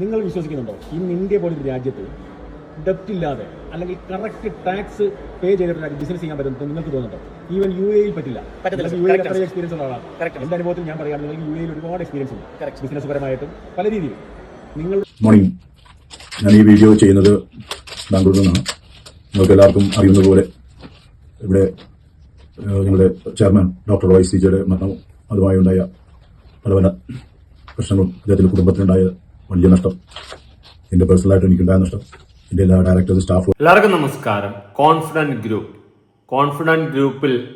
നിങ്ങൾ വിശ്വസിക്കുന്നുണ്ടോ? ഇന്ന് ഇന്ത്യ പോലൊരു രാജ്യത്ത് ഡെപ്റ്റ് ഇല്ലാതെ അല്ലെങ്കിൽ കറക്റ്റ് ടാക്സ് പേ ചെയ്തിട്ട് ബിസിനസ് ചെയ്യാൻ പറ്റുന്നത് നിങ്ങൾക്ക് തോന്നുന്നുണ്ടോ? ഈവൻ യു എയിൽ പറ്റില്ല. യു എയിൽ എക്സ്പീരിയൻസ് ഉള്ള ആളാണ്. Correct. എന്റെ അനുഭവത്തിൽ ഞാൻ പറയുകയാണ് നിങ്ങൾക്ക് യു എയിൽ ഒരുപാട് എക്സ്പീരിയൻസ് ഉണ്ട്. ബിസിനസ് പരമായിട്ടും പല രീതിയിലും നിങ്ങൾ മോർണിംഗ് ഞാൻ ഈ വീഡിയോ ചെയ്യുന്നത് ബാംഗ്ലൂരിൽ നിന്നാണ്. നിങ്ങൾക്ക് എല്ലാവർക്കും അറിയുന്ന പോലെ ഇവിടെ ഞങ്ങളുടെ ചെയർമാൻ ഡോക്ടർ റോയ് സിജയുടെ മരണവും അതുമായി ഉണ്ടായ പല പല പ്രശ്നങ്ങളും അദ്ദേഹത്തിന്റെ കുടുംബത്തിനുണ്ടായ വലിയ നഷ്ടം. എന്റെ പേഴ്സണലായിട്ട് എനിക്കുണ്ടായ നഷ്ടം. എന്റെ എല്ലാ ഡയറക്ടേഴ്സ് സ്റ്റാഫ്. എല്ലാവർക്കും നമസ്കാരം. കോൺഫിഡന്റ് ഗ്രൂപ്പ് കോൺഫിഡന്റ് ഗ്രൂപ്പിൽ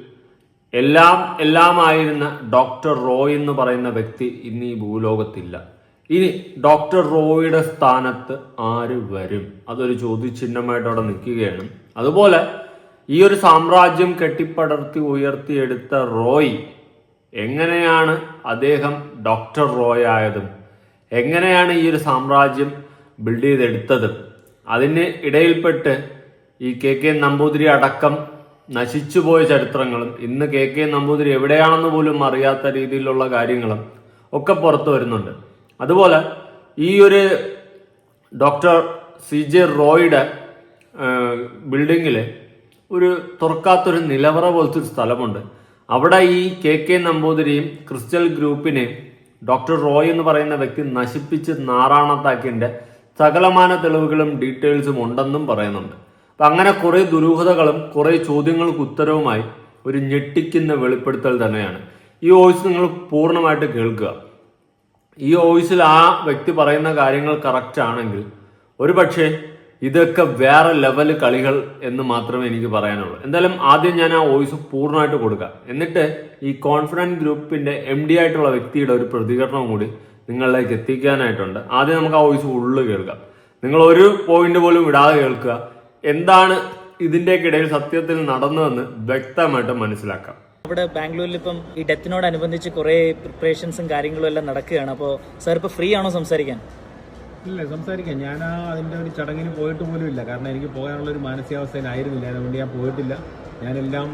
എല്ലാം എല്ലാമായിരുന്ന ഡോക്ടർ റോയ് എന്ന് പറയുന്ന വ്യക്തി ഇന്ന് ഈ ഭൂലോകത്തില്ല. ഇനി ഡോക്ടർ റോയുടെ സ്ഥാനത്ത് ആര് വരും? അതൊരു ചോദ്യചിഹ്നമായിട്ട് അവിടെ നിൽക്കുകയാണ്. അതുപോലെ ഈ ഒരു സാമ്രാജ്യം കെട്ടിപ്പടർത്തി ഉയർത്തിയെടുത്ത റോയ് എങ്ങനെയാണ് അദ്ദേഹം ഡോക്ടർ റോയ് ആയതും എങ്ങനെയാണ് ഈ ഒരു സാമ്രാജ്യം ബിൽഡ് ചെയ്തെടുത്തത്? അതിന് ഇടയിൽപ്പെട്ട് ഈ കെ കെ നമ്പൂതിരി അടക്കം നശിച്ചുപോയ ചരിത്രങ്ങളും ഇന്ന് കെ കെ നമ്പൂതിരി എവിടെയാണെന്ന് പോലും അറിയാത്ത രീതിയിലുള്ള കാര്യങ്ങളും ഒക്കെ പുറത്തു വരുന്നുണ്ട്. അതുപോലെ ഈ ഒരു ഡോക്ടർ സി ജെ റോയുടെ ബിൽഡിങ്ങിൽ ഒരു തുറക്കാത്തൊരു നിലവറ പോലത്തെ ഒരു സ്ഥലമുണ്ട്. അവിടെ ഈ കെ കെ നമ്പൂതിരിയും ക്രിസ്റ്റൽ ഗ്രൂപ്പിനെയും ഡോക്ടർ റോയ് എന്ന് പറയുന്ന വ്യക്തി നശിപ്പിച്ച് നാറാണത്താക്കിന്റെ സകലമാന തെളിവുകളും ഡീറ്റെയിൽസും ഉണ്ടെന്നും പറയുന്നുണ്ട്. അപ്പൊ അങ്ങനെ കുറെ ദുരൂഹതകളും കുറേ ചോദ്യങ്ങൾക്ക് ഉത്തരവുമായി ഒരു ഞെട്ടിക്കുന്ന വെളിപ്പെടുത്തൽ തന്നെയാണ്. ഈ വോയിസ് നിങ്ങൾ പൂർണമായിട്ട് കേൾക്കുക. ഈ വോയിസിൽ ആ വ്യക്തി പറയുന്ന കാര്യങ്ങൾ കറക്റ്റ് ആണെങ്കിൽ ഒരുപക്ഷെ ഇതൊക്കെ വേറെ ലെവൽ കളികൾ എന്ന് മാത്രമേ എനിക്ക് പറയാനുള്ളൂ. എന്തായാലും ആദ്യം ഞാൻ ആ വോയിസ് പൂർണമായിട്ട് കൊടുക്കാം. എന്നിട്ട് ഈ കോൺഫിഡന്റ് ഗ്രൂപ്പിന്റെ എം ഡി ആയിട്ടുള്ള വ്യക്തിയുടെ ഒരു പ്രതികരണം കൂടി നിങ്ങളിലേക്ക് എത്തിക്കാനായിട്ടുണ്ട്. ആദ്യം നമുക്ക് ആ വോയിസ് ഉള്ളു കേൾക്കാം. നിങ്ങൾ ഒരു പോയിന്റ് പോലും ഇടാതെ കേൾക്കുക. എന്താണ് ഇതിന്റെയൊക്കെ സത്യത്തിൽ നടന്നതെന്ന് വ്യക്തമായിട്ട് മനസ്സിലാക്കാം. ഇവിടെ ബാംഗ്ലൂരിൽ ഇപ്പം ഈ ഡെത്തിനോടനുബന്ധിച്ച് കുറേ പ്രിപ്പറേഷൻസും കാര്യങ്ങളും എല്ലാം നടക്കുകയാണ്. അപ്പോൾ സാർ ഇപ്പോൾ ഫ്രീ ആണോ സംസാരിക്കാൻ? ഇല്ല സംസാരിക്കാം. ഞാൻ ആ അതിന്റെ ഒരു ചടങ്ങിന് പോയിട്ട് പോലും ഇല്ല. കാരണം എനിക്ക് പോകാനുള്ള ഒരു മാനസികാവസ്ഥയിലായിരുന്നില്ല. അതുകൊണ്ട് ഞാൻ പോയിട്ടില്ല. ഞാനെല്ലാം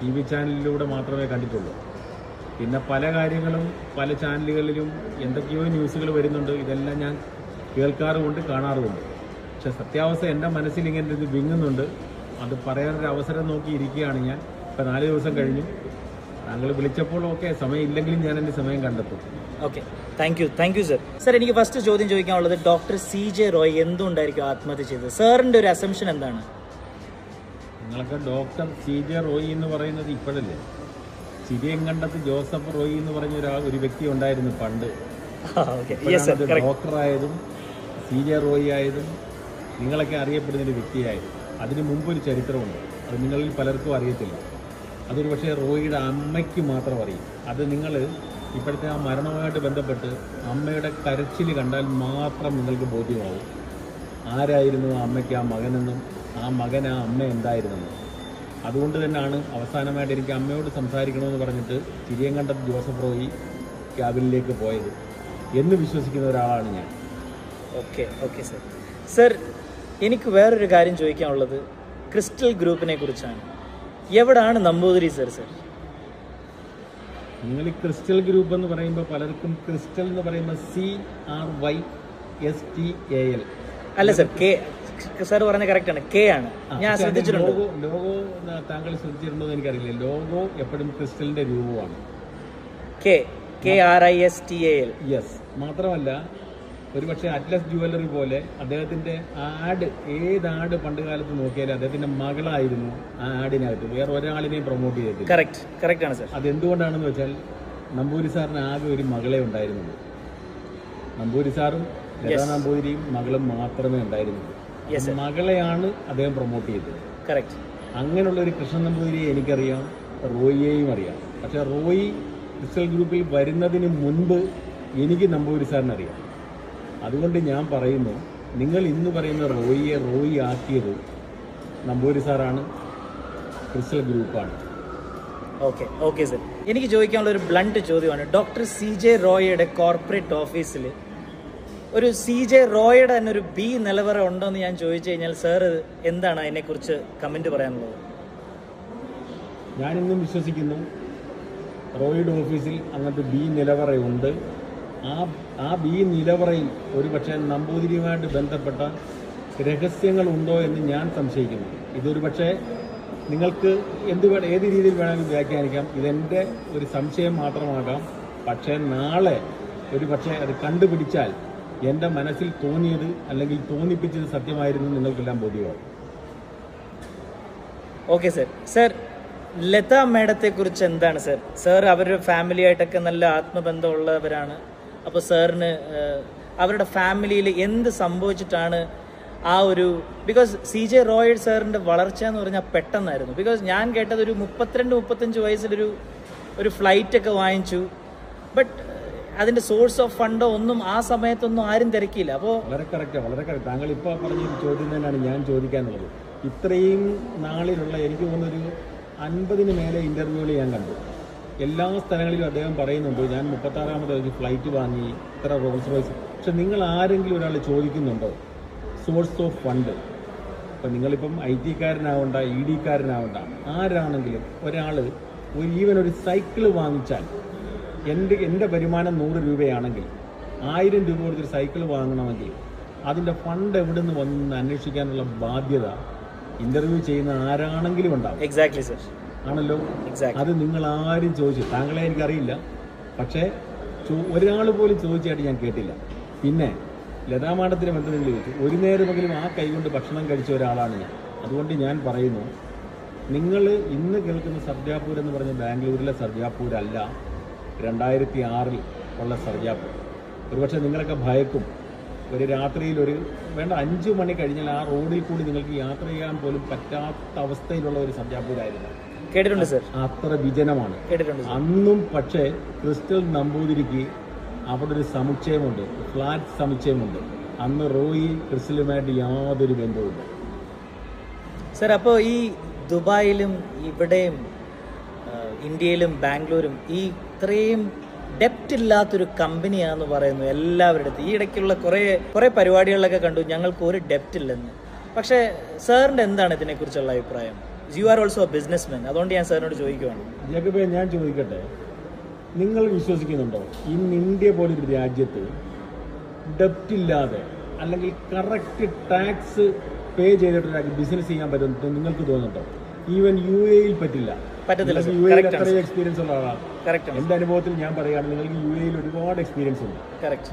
ടി വി ചാനലിലൂടെ മാത്രമേ കണ്ടിട്ടുള്ളൂ. പിന്നെ പല കാര്യങ്ങളും പല ചാനലുകളിലും എന്തൊക്കെയോ ന്യൂസുകൾ വരുന്നുണ്ട്. ഇതെല്ലാം ഞാൻ കേൾക്കാറുമുണ്ട് കാണാറുമുണ്ട്. പക്ഷെ സത്യാവസ്ഥ എന്റെ മനസ്സിൽ ഇങ്ങനെ ഇത് വിങ്ങുന്നുണ്ട്. അത് പറയാനൊരു അവസരം നോക്കി ഇരിക്കുകയാണ് ഞാൻ. ഇപ്പം നാല് ദിവസം കഴിഞ്ഞു. താങ്കൾ വിളിച്ചപ്പോൾ ഓക്കെ സമയമില്ലെങ്കിലും ഞാൻ എന്റെ സമയം കണ്ടെത്തും. Okay thank you thank you sir sir എനിക്ക് ഫസ്റ്റ് ചോദ്യം ചോദിക്കാനുള്ളത് ഡോക്ടർ സി ജെ റോയ് എന്തുകൊണ്ടായിരിക്കും ആത്മഹത്യ ചെയ്തത്? സാറിന്റെ ഒരു അസംഷൻ എന്താണ്? നിങ്ങളൊക്കെ ഡോക്ടർ സി ജെ റോയ് എന്ന് പറയുന്നത് ഇപ്പോഴല്ലേ? ചിരിയങ്കണ്ടത്ത് ജോസഫ് റോയ് എന്ന് പറഞ്ഞ ഒരാൾ ഒരു വ്യക്തി ഉണ്ടായിരുന്നു പണ്ട്. ഡോക്ടറായതും സി ജെ റോയി ആയതും നിങ്ങളൊക്കെ അറിയപ്പെടുന്ന ഒരു വ്യക്തിയായതും അതിന് മുമ്പ് ഒരു ചരിത്രമുണ്ട്. അത് നിങ്ങളിൽ പലർക്കും അറിയത്തില്ല. അതൊരു പക്ഷേ റോയിയുടെ അമ്മയ്ക്ക് മാത്രം അറിയും. അത് നിങ്ങൾ ഇപ്പോഴത്തെ ആ മരണവുമായിട്ട് ബന്ധപ്പെട്ട് അമ്മയുടെ കരച്ചിൽ കണ്ടാൽ മാത്രം നിങ്ങൾക്ക് ബോധ്യമാവും. ആരായിരുന്നു ആ അമ്മയ്ക്ക് ആ മകനെന്നും ആ മകൻ ആ അമ്മ എന്തായിരുന്നെന്നും. അതുകൊണ്ട് തന്നെയാണ് അവസാനമായിട്ട് എനിക്ക് അമ്മയോട് സംസാരിക്കണമെന്ന് പറഞ്ഞിട്ട് തിരിയങ്കണ്ടം ജോസഫ് റോയി ക്യാബിനിലേക്ക് പോയത്. എന്ന് വിശ്വസിക്കുന്ന ഒരാളാണ് ഞാൻ. Okay okay sir. സർ എനിക്ക് വേറൊരു കാര്യം ചോദിക്കാനുള്ളത് ക്രിസ്റ്റൽ ഗ്രൂപ്പിനെ കുറിച്ചാണ്. എവിടാണ് നമ്പൂതിരി സർ സർ നിങ്ങൾ ഈ ക്രിസ്റ്റൽ ഗ്രൂപ്പ് എന്ന് പറയുമ്പോൾ പലർക്കും ക്രിസ്റ്റൽ എന്ന് പറയുമ്പോൾ C R Y S T A L അല്ല സർ കെ സാർ പറഞ്ഞ കറക്റ്റ് ആണ്. കെ ആണ്. ഞാൻ ശ്രദ്ധിച്ചിട്ടുണ്ട്. ലോഗോ ലോഗോ താങ്കൾ ശ്രദ്ധിച്ചിട്ടുണ്ടോ എന്ന് എനിക്കറിയില്ല. ലോഗോ എപ്പോഴും ക്രിസ്റ്റലിന്റെ രൂപമാണ്. K K R I S T A L yes മാത്രമല്ല ഒരുപക്ഷെ അറ്റ്ലസ് ജുവല്ലറി പോലെ അദ്ദേഹത്തിന്റെ ആഡ് ഏത് ആഡ് പണ്ട് കാലത്ത് നോക്കിയാലും അദ്ദേഹത്തിന്റെ മകളായിരുന്നു ആ ആഡിനകത്ത്. വേറെ ഒരാളിനെയും പ്രൊമോട്ട് ചെയ്തത് കറക്റ്റ് കറക്റ്റ് ആണ് സർ അതെന്തുകൊണ്ടാണെന്ന് വെച്ചാൽ നമ്പൂരി സാറിന് ആകെ ഒരു മകളെ ഉണ്ടായിരുന്നുള്ളൂ. നമ്പൂരി സാറും ലതാ നമ്പൂരിയും മകളും മാത്രമേ ഉണ്ടായിരുന്നുള്ളൂ. മകളെയാണ് അദ്ദേഹം പ്രൊമോട്ട് ചെയ്തത്. കറക്റ്റ് അങ്ങനെയുള്ള ഒരു കൃഷ്ണൻ നമ്പൂതിരിയെ എനിക്കറിയാം റോയിയെയും അറിയാം. പക്ഷെ റോയി ക്രിസ്റ്റൽ ഗ്രൂപ്പിൽ വരുന്നതിന് മുൻപ് എനിക്ക് നമ്പൂരി സാറിന് അറിയാം. അതുകൊണ്ട് ഞാൻ പറയുന്നു നിങ്ങൾ ഇന്ന് പറയുന്ന റോയിയെ റോയി ആക്കിയത് നമ്പൂരി സാറാണ് ക്രിസ്റ്റൽ ഗ്രൂപ്പാണ്. Okay okay sir. എനിക്ക് ചോദിക്കാനുള്ള ഒരു ബ്ലണ്ട് ചോദ്യമാണ്. ഡോക്ടർ സി ജെ റോയയുടെ കോർപ്പറേറ്റ് ഓഫീസിൽ ഒരു സി ജെ റോയയുടെ തന്നെ ഒരു ബി നിലവറ ഉണ്ടോ എന്ന് ഞാൻ ചോദിച്ചു കഴിഞ്ഞാൽ സാർ എന്താണ് അതിനെക്കുറിച്ച് കമന്റ് പറയാനുള്ളത്? ഞാനിന്നും വിശ്വസിക്കുന്നു റോയിയുടെ ഓഫീസിൽ അങ്ങനത്തെ ബി നിലവറയുണ്ട്. ആ ആ ബി നിലവറയിൽ ഒരു പക്ഷേ നമ്പൂതിരിയുമായിട്ട് ബന്ധപ്പെട്ട രഹസ്യങ്ങളുണ്ടോ എന്ന് ഞാൻ സംശയിക്കുന്നു. ഇതൊരു പക്ഷേ നിങ്ങൾക്ക് എന്ത് വേണം ഏത് രീതിയിൽ വേണമെങ്കിലും വ്യാഖ്യാനിക്കാം. ഇതെന്റെ ഒരു സംശയം മാത്രമാകാം. പക്ഷേ നാളെ ഒരു പക്ഷേ അത് കണ്ടുപിടിച്ചാൽ എന്റെ മനസ്സിൽ തോന്നിയത് അല്ലെങ്കിൽ തോന്നിപ്പിച്ചത് സത്യമായിരുന്നു നിങ്ങൾക്കെല്ലാം ബോധ്യമാവും. Okay sir. സർ ലത മേഡത്തെ കുറിച്ച് എന്താണ് സർ? സർ അവരുടെ ഫാമിലിയായിട്ടൊക്കെ നല്ല ആത്മബന്ധമുള്ളവരാണ്. അപ്പോൾ സാറിന് അവരുടെ ഫാമിലിയിൽ എന്ത് സംഭവിച്ചിട്ടാണ് ആ ഒരു ബിക്കോസ് സി ജെ റോയഡ് സാറിന്റെ വളർച്ച എന്ന് പറഞ്ഞാൽ പെട്ടെന്നായിരുന്നു. ബിക്കോസ് ഞാൻ കേട്ടത് ഒരു മുപ്പത്തിരണ്ട് മുപ്പത്തഞ്ച് വയസ്സിലൊരു ഒരു ഫ്ലൈറ്റ് ഒക്കെ വാങ്ങിച്ചു. ബട്ട് അതിന്റെ സോഴ്സ് ഓഫ് ഫണ്ടോ ഒന്നും ആ സമയത്തൊന്നും ആരും തിരക്കിയില്ല. അപ്പോൾ വളരെ കറക്റ്റ് വളരെ കറക്റ്റ് താങ്കൾ ഇപ്പോൾ പറഞ്ഞ ചോദ്യം തന്നെയാണ് ഞാൻ ചോദിക്കാനുള്ളത്. ഇത്രയും നാളിലുള്ള എനിക്ക് തോന്നുന്നൊരു അൻപതിന് മേലെ ഇന്റർവ്യൂകൾ ഞാൻ കണ്ടു. എല്ലാ സ്ഥലങ്ങളിലും അദ്ദേഹം പറയുന്നുണ്ട് ഞാൻ മുപ്പത്താറാമത് ഫ്ലൈറ്റ് വാങ്ങി ഇത്ര റോൾസ് റോയ്സ് പക്ഷെ നിങ്ങൾ ആരെങ്കിലും ഒരാൾ ചോദിക്കുന്നുണ്ടോ? സോഴ്സ് ഓഫ് ഫണ്ട് ഇപ്പം നിങ്ങളിപ്പം ഐ ടിക്കാരനാവണ്ട ഇ ഡിക്കാരനാവണ്ട ആരാണെങ്കിലും ഒരാൾ ഒരു ഈവൻ ഒരു സൈക്കിൾ വാങ്ങിച്ചാൽ എന്റെ എന്റെ വരുമാനം നൂറ് രൂപയാണെങ്കിൽ ആയിരം രൂപ കൊടുത്തൊരു സൈക്കിൾ വാങ്ങണമെങ്കിൽ അതിന്റെ ഫണ്ട് എവിടെ നിന്ന് വന്നെന്ന് അന്വേഷിക്കാനുള്ള ബാധ്യത ഇന്റർവ്യൂ ചെയ്യുന്ന ആരാണെങ്കിലും ഉണ്ടാവും. എക്സാക്ട്ലി സർ ആണല്ലോ? അത് നിങ്ങൾ ആരും ചോദിച്ചു. താങ്കളെ എനിക്കറിയില്ല. പക്ഷേ ഒരാൾ പോലും ചോദിച്ചായിട്ട് ഞാൻ കേട്ടില്ല. പിന്നെ ലതാ മാഡത്തിന് ബന്ധം നിങ്ങൾ ചോദിച്ചു. ഒരു നേരമെങ്കിലും ആ കൈകൊണ്ട് ഭക്ഷണം കഴിച്ച ഒരാളാണ് ഞാൻ. അതുകൊണ്ട് ഞാൻ പറയുന്നു നിങ്ങൾ ഇന്ന് കേൾക്കുന്ന സർജാപൂർ എന്ന് പറഞ്ഞ ബാംഗ്ലൂരിലെ സർജാപൂരല്ല രണ്ടായിരത്തി ആറിൽ ഉള്ള സർജാപൂർ. ഒരുപക്ഷെ നിങ്ങളൊക്കെ ഭയക്കും. ഒരു രാത്രിയിൽ ഒരു വേണ്ട അഞ്ച് മണി കഴിഞ്ഞാൽ ആ റോഡിൽ കൂടി നിങ്ങൾക്ക് യാത്ര ചെയ്യാൻ പോലും പറ്റാത്ത അവസ്ഥയിലുള്ള ഒരു സർജാപൂരായിരുന്നു. കേട്ടിട്ടുണ്ട് സർ അത്ര വിജനമാണ്. കേട്ടിട്ടുണ്ട് അന്നും പക്ഷേ ക്രിസ്റ്റൽ നമ്പൂതിരിക്ക് അവിടെ ഒരു സമുച്ചയമുണ്ട് ഫ്ലാറ്റ് സമുച്ചയമുണ്ട്. അന്ന് റോയി ക്രിസ്റ്റലുമായിട്ട് യാതൊരു ബന്ധവുമില്ല. സർ അപ്പോൾ ഈ ദുബായിലും ഇവിടെയും ഇന്ത്യയിലും ബാംഗ്ലൂരും ഈ ഇത്രയും ഡെപ്റ്റ് ഇല്ലാത്തൊരു കമ്പനിയാണെന്ന് പറയുന്നു എല്ലാവരുടെ അടുത്ത്. ഈ ഇടയ്ക്കുള്ള കുറേ കുറേ പരിപാടികളിലൊക്കെ കണ്ടു ഞങ്ങൾക്ക് ഒരു ഡെപ്റ്റ് ഇല്ലെന്ന്. പക്ഷേ സാറിന്റെ എന്താണ് ഇതിനെക്കുറിച്ചുള്ള അഭിപ്രായം? You are also a business man അതുകൊണ്ട് ഞാൻ സാറിനോട് ചോദിക്കുവാണ്. ജേക്കബേ ഞാൻ ചോദിക്കട്ടെ? നിങ്ങൾ വിശ്വസിക്കുന്നുണ്ടോ? ഇന്ന് ഇന്ത്യ പോലൊരു രാജ്യത്ത് ഡെപ്റ്റ് ഇല്ലാതെ അല്ലെങ്കിൽ കറക്റ്റ് ടാക്സ് പേ ചെയ്തിട്ട് ബിസിനസ് ചെയ്യാൻ പറ്റുന്നു നിങ്ങൾക്ക് തോന്നുന്നുണ്ടോ? ഈവൻ യു എയിൽ പറ്റില്ല. പറ്റത്തില്ല യു എയിൽ ആണ് അത്രയും എക്സ്പീരിയൻസ് ഉള്ള ആളാണ്. കറക്റ്റ് ആണ് എന്റെ അനുഭവത്തിൽ ഞാൻ പറയുകയാണ് നിങ്ങൾക്ക് യു എയിൽ ഒരുപാട് എക്സ്പീരിയൻസ് ഉണ്ട്.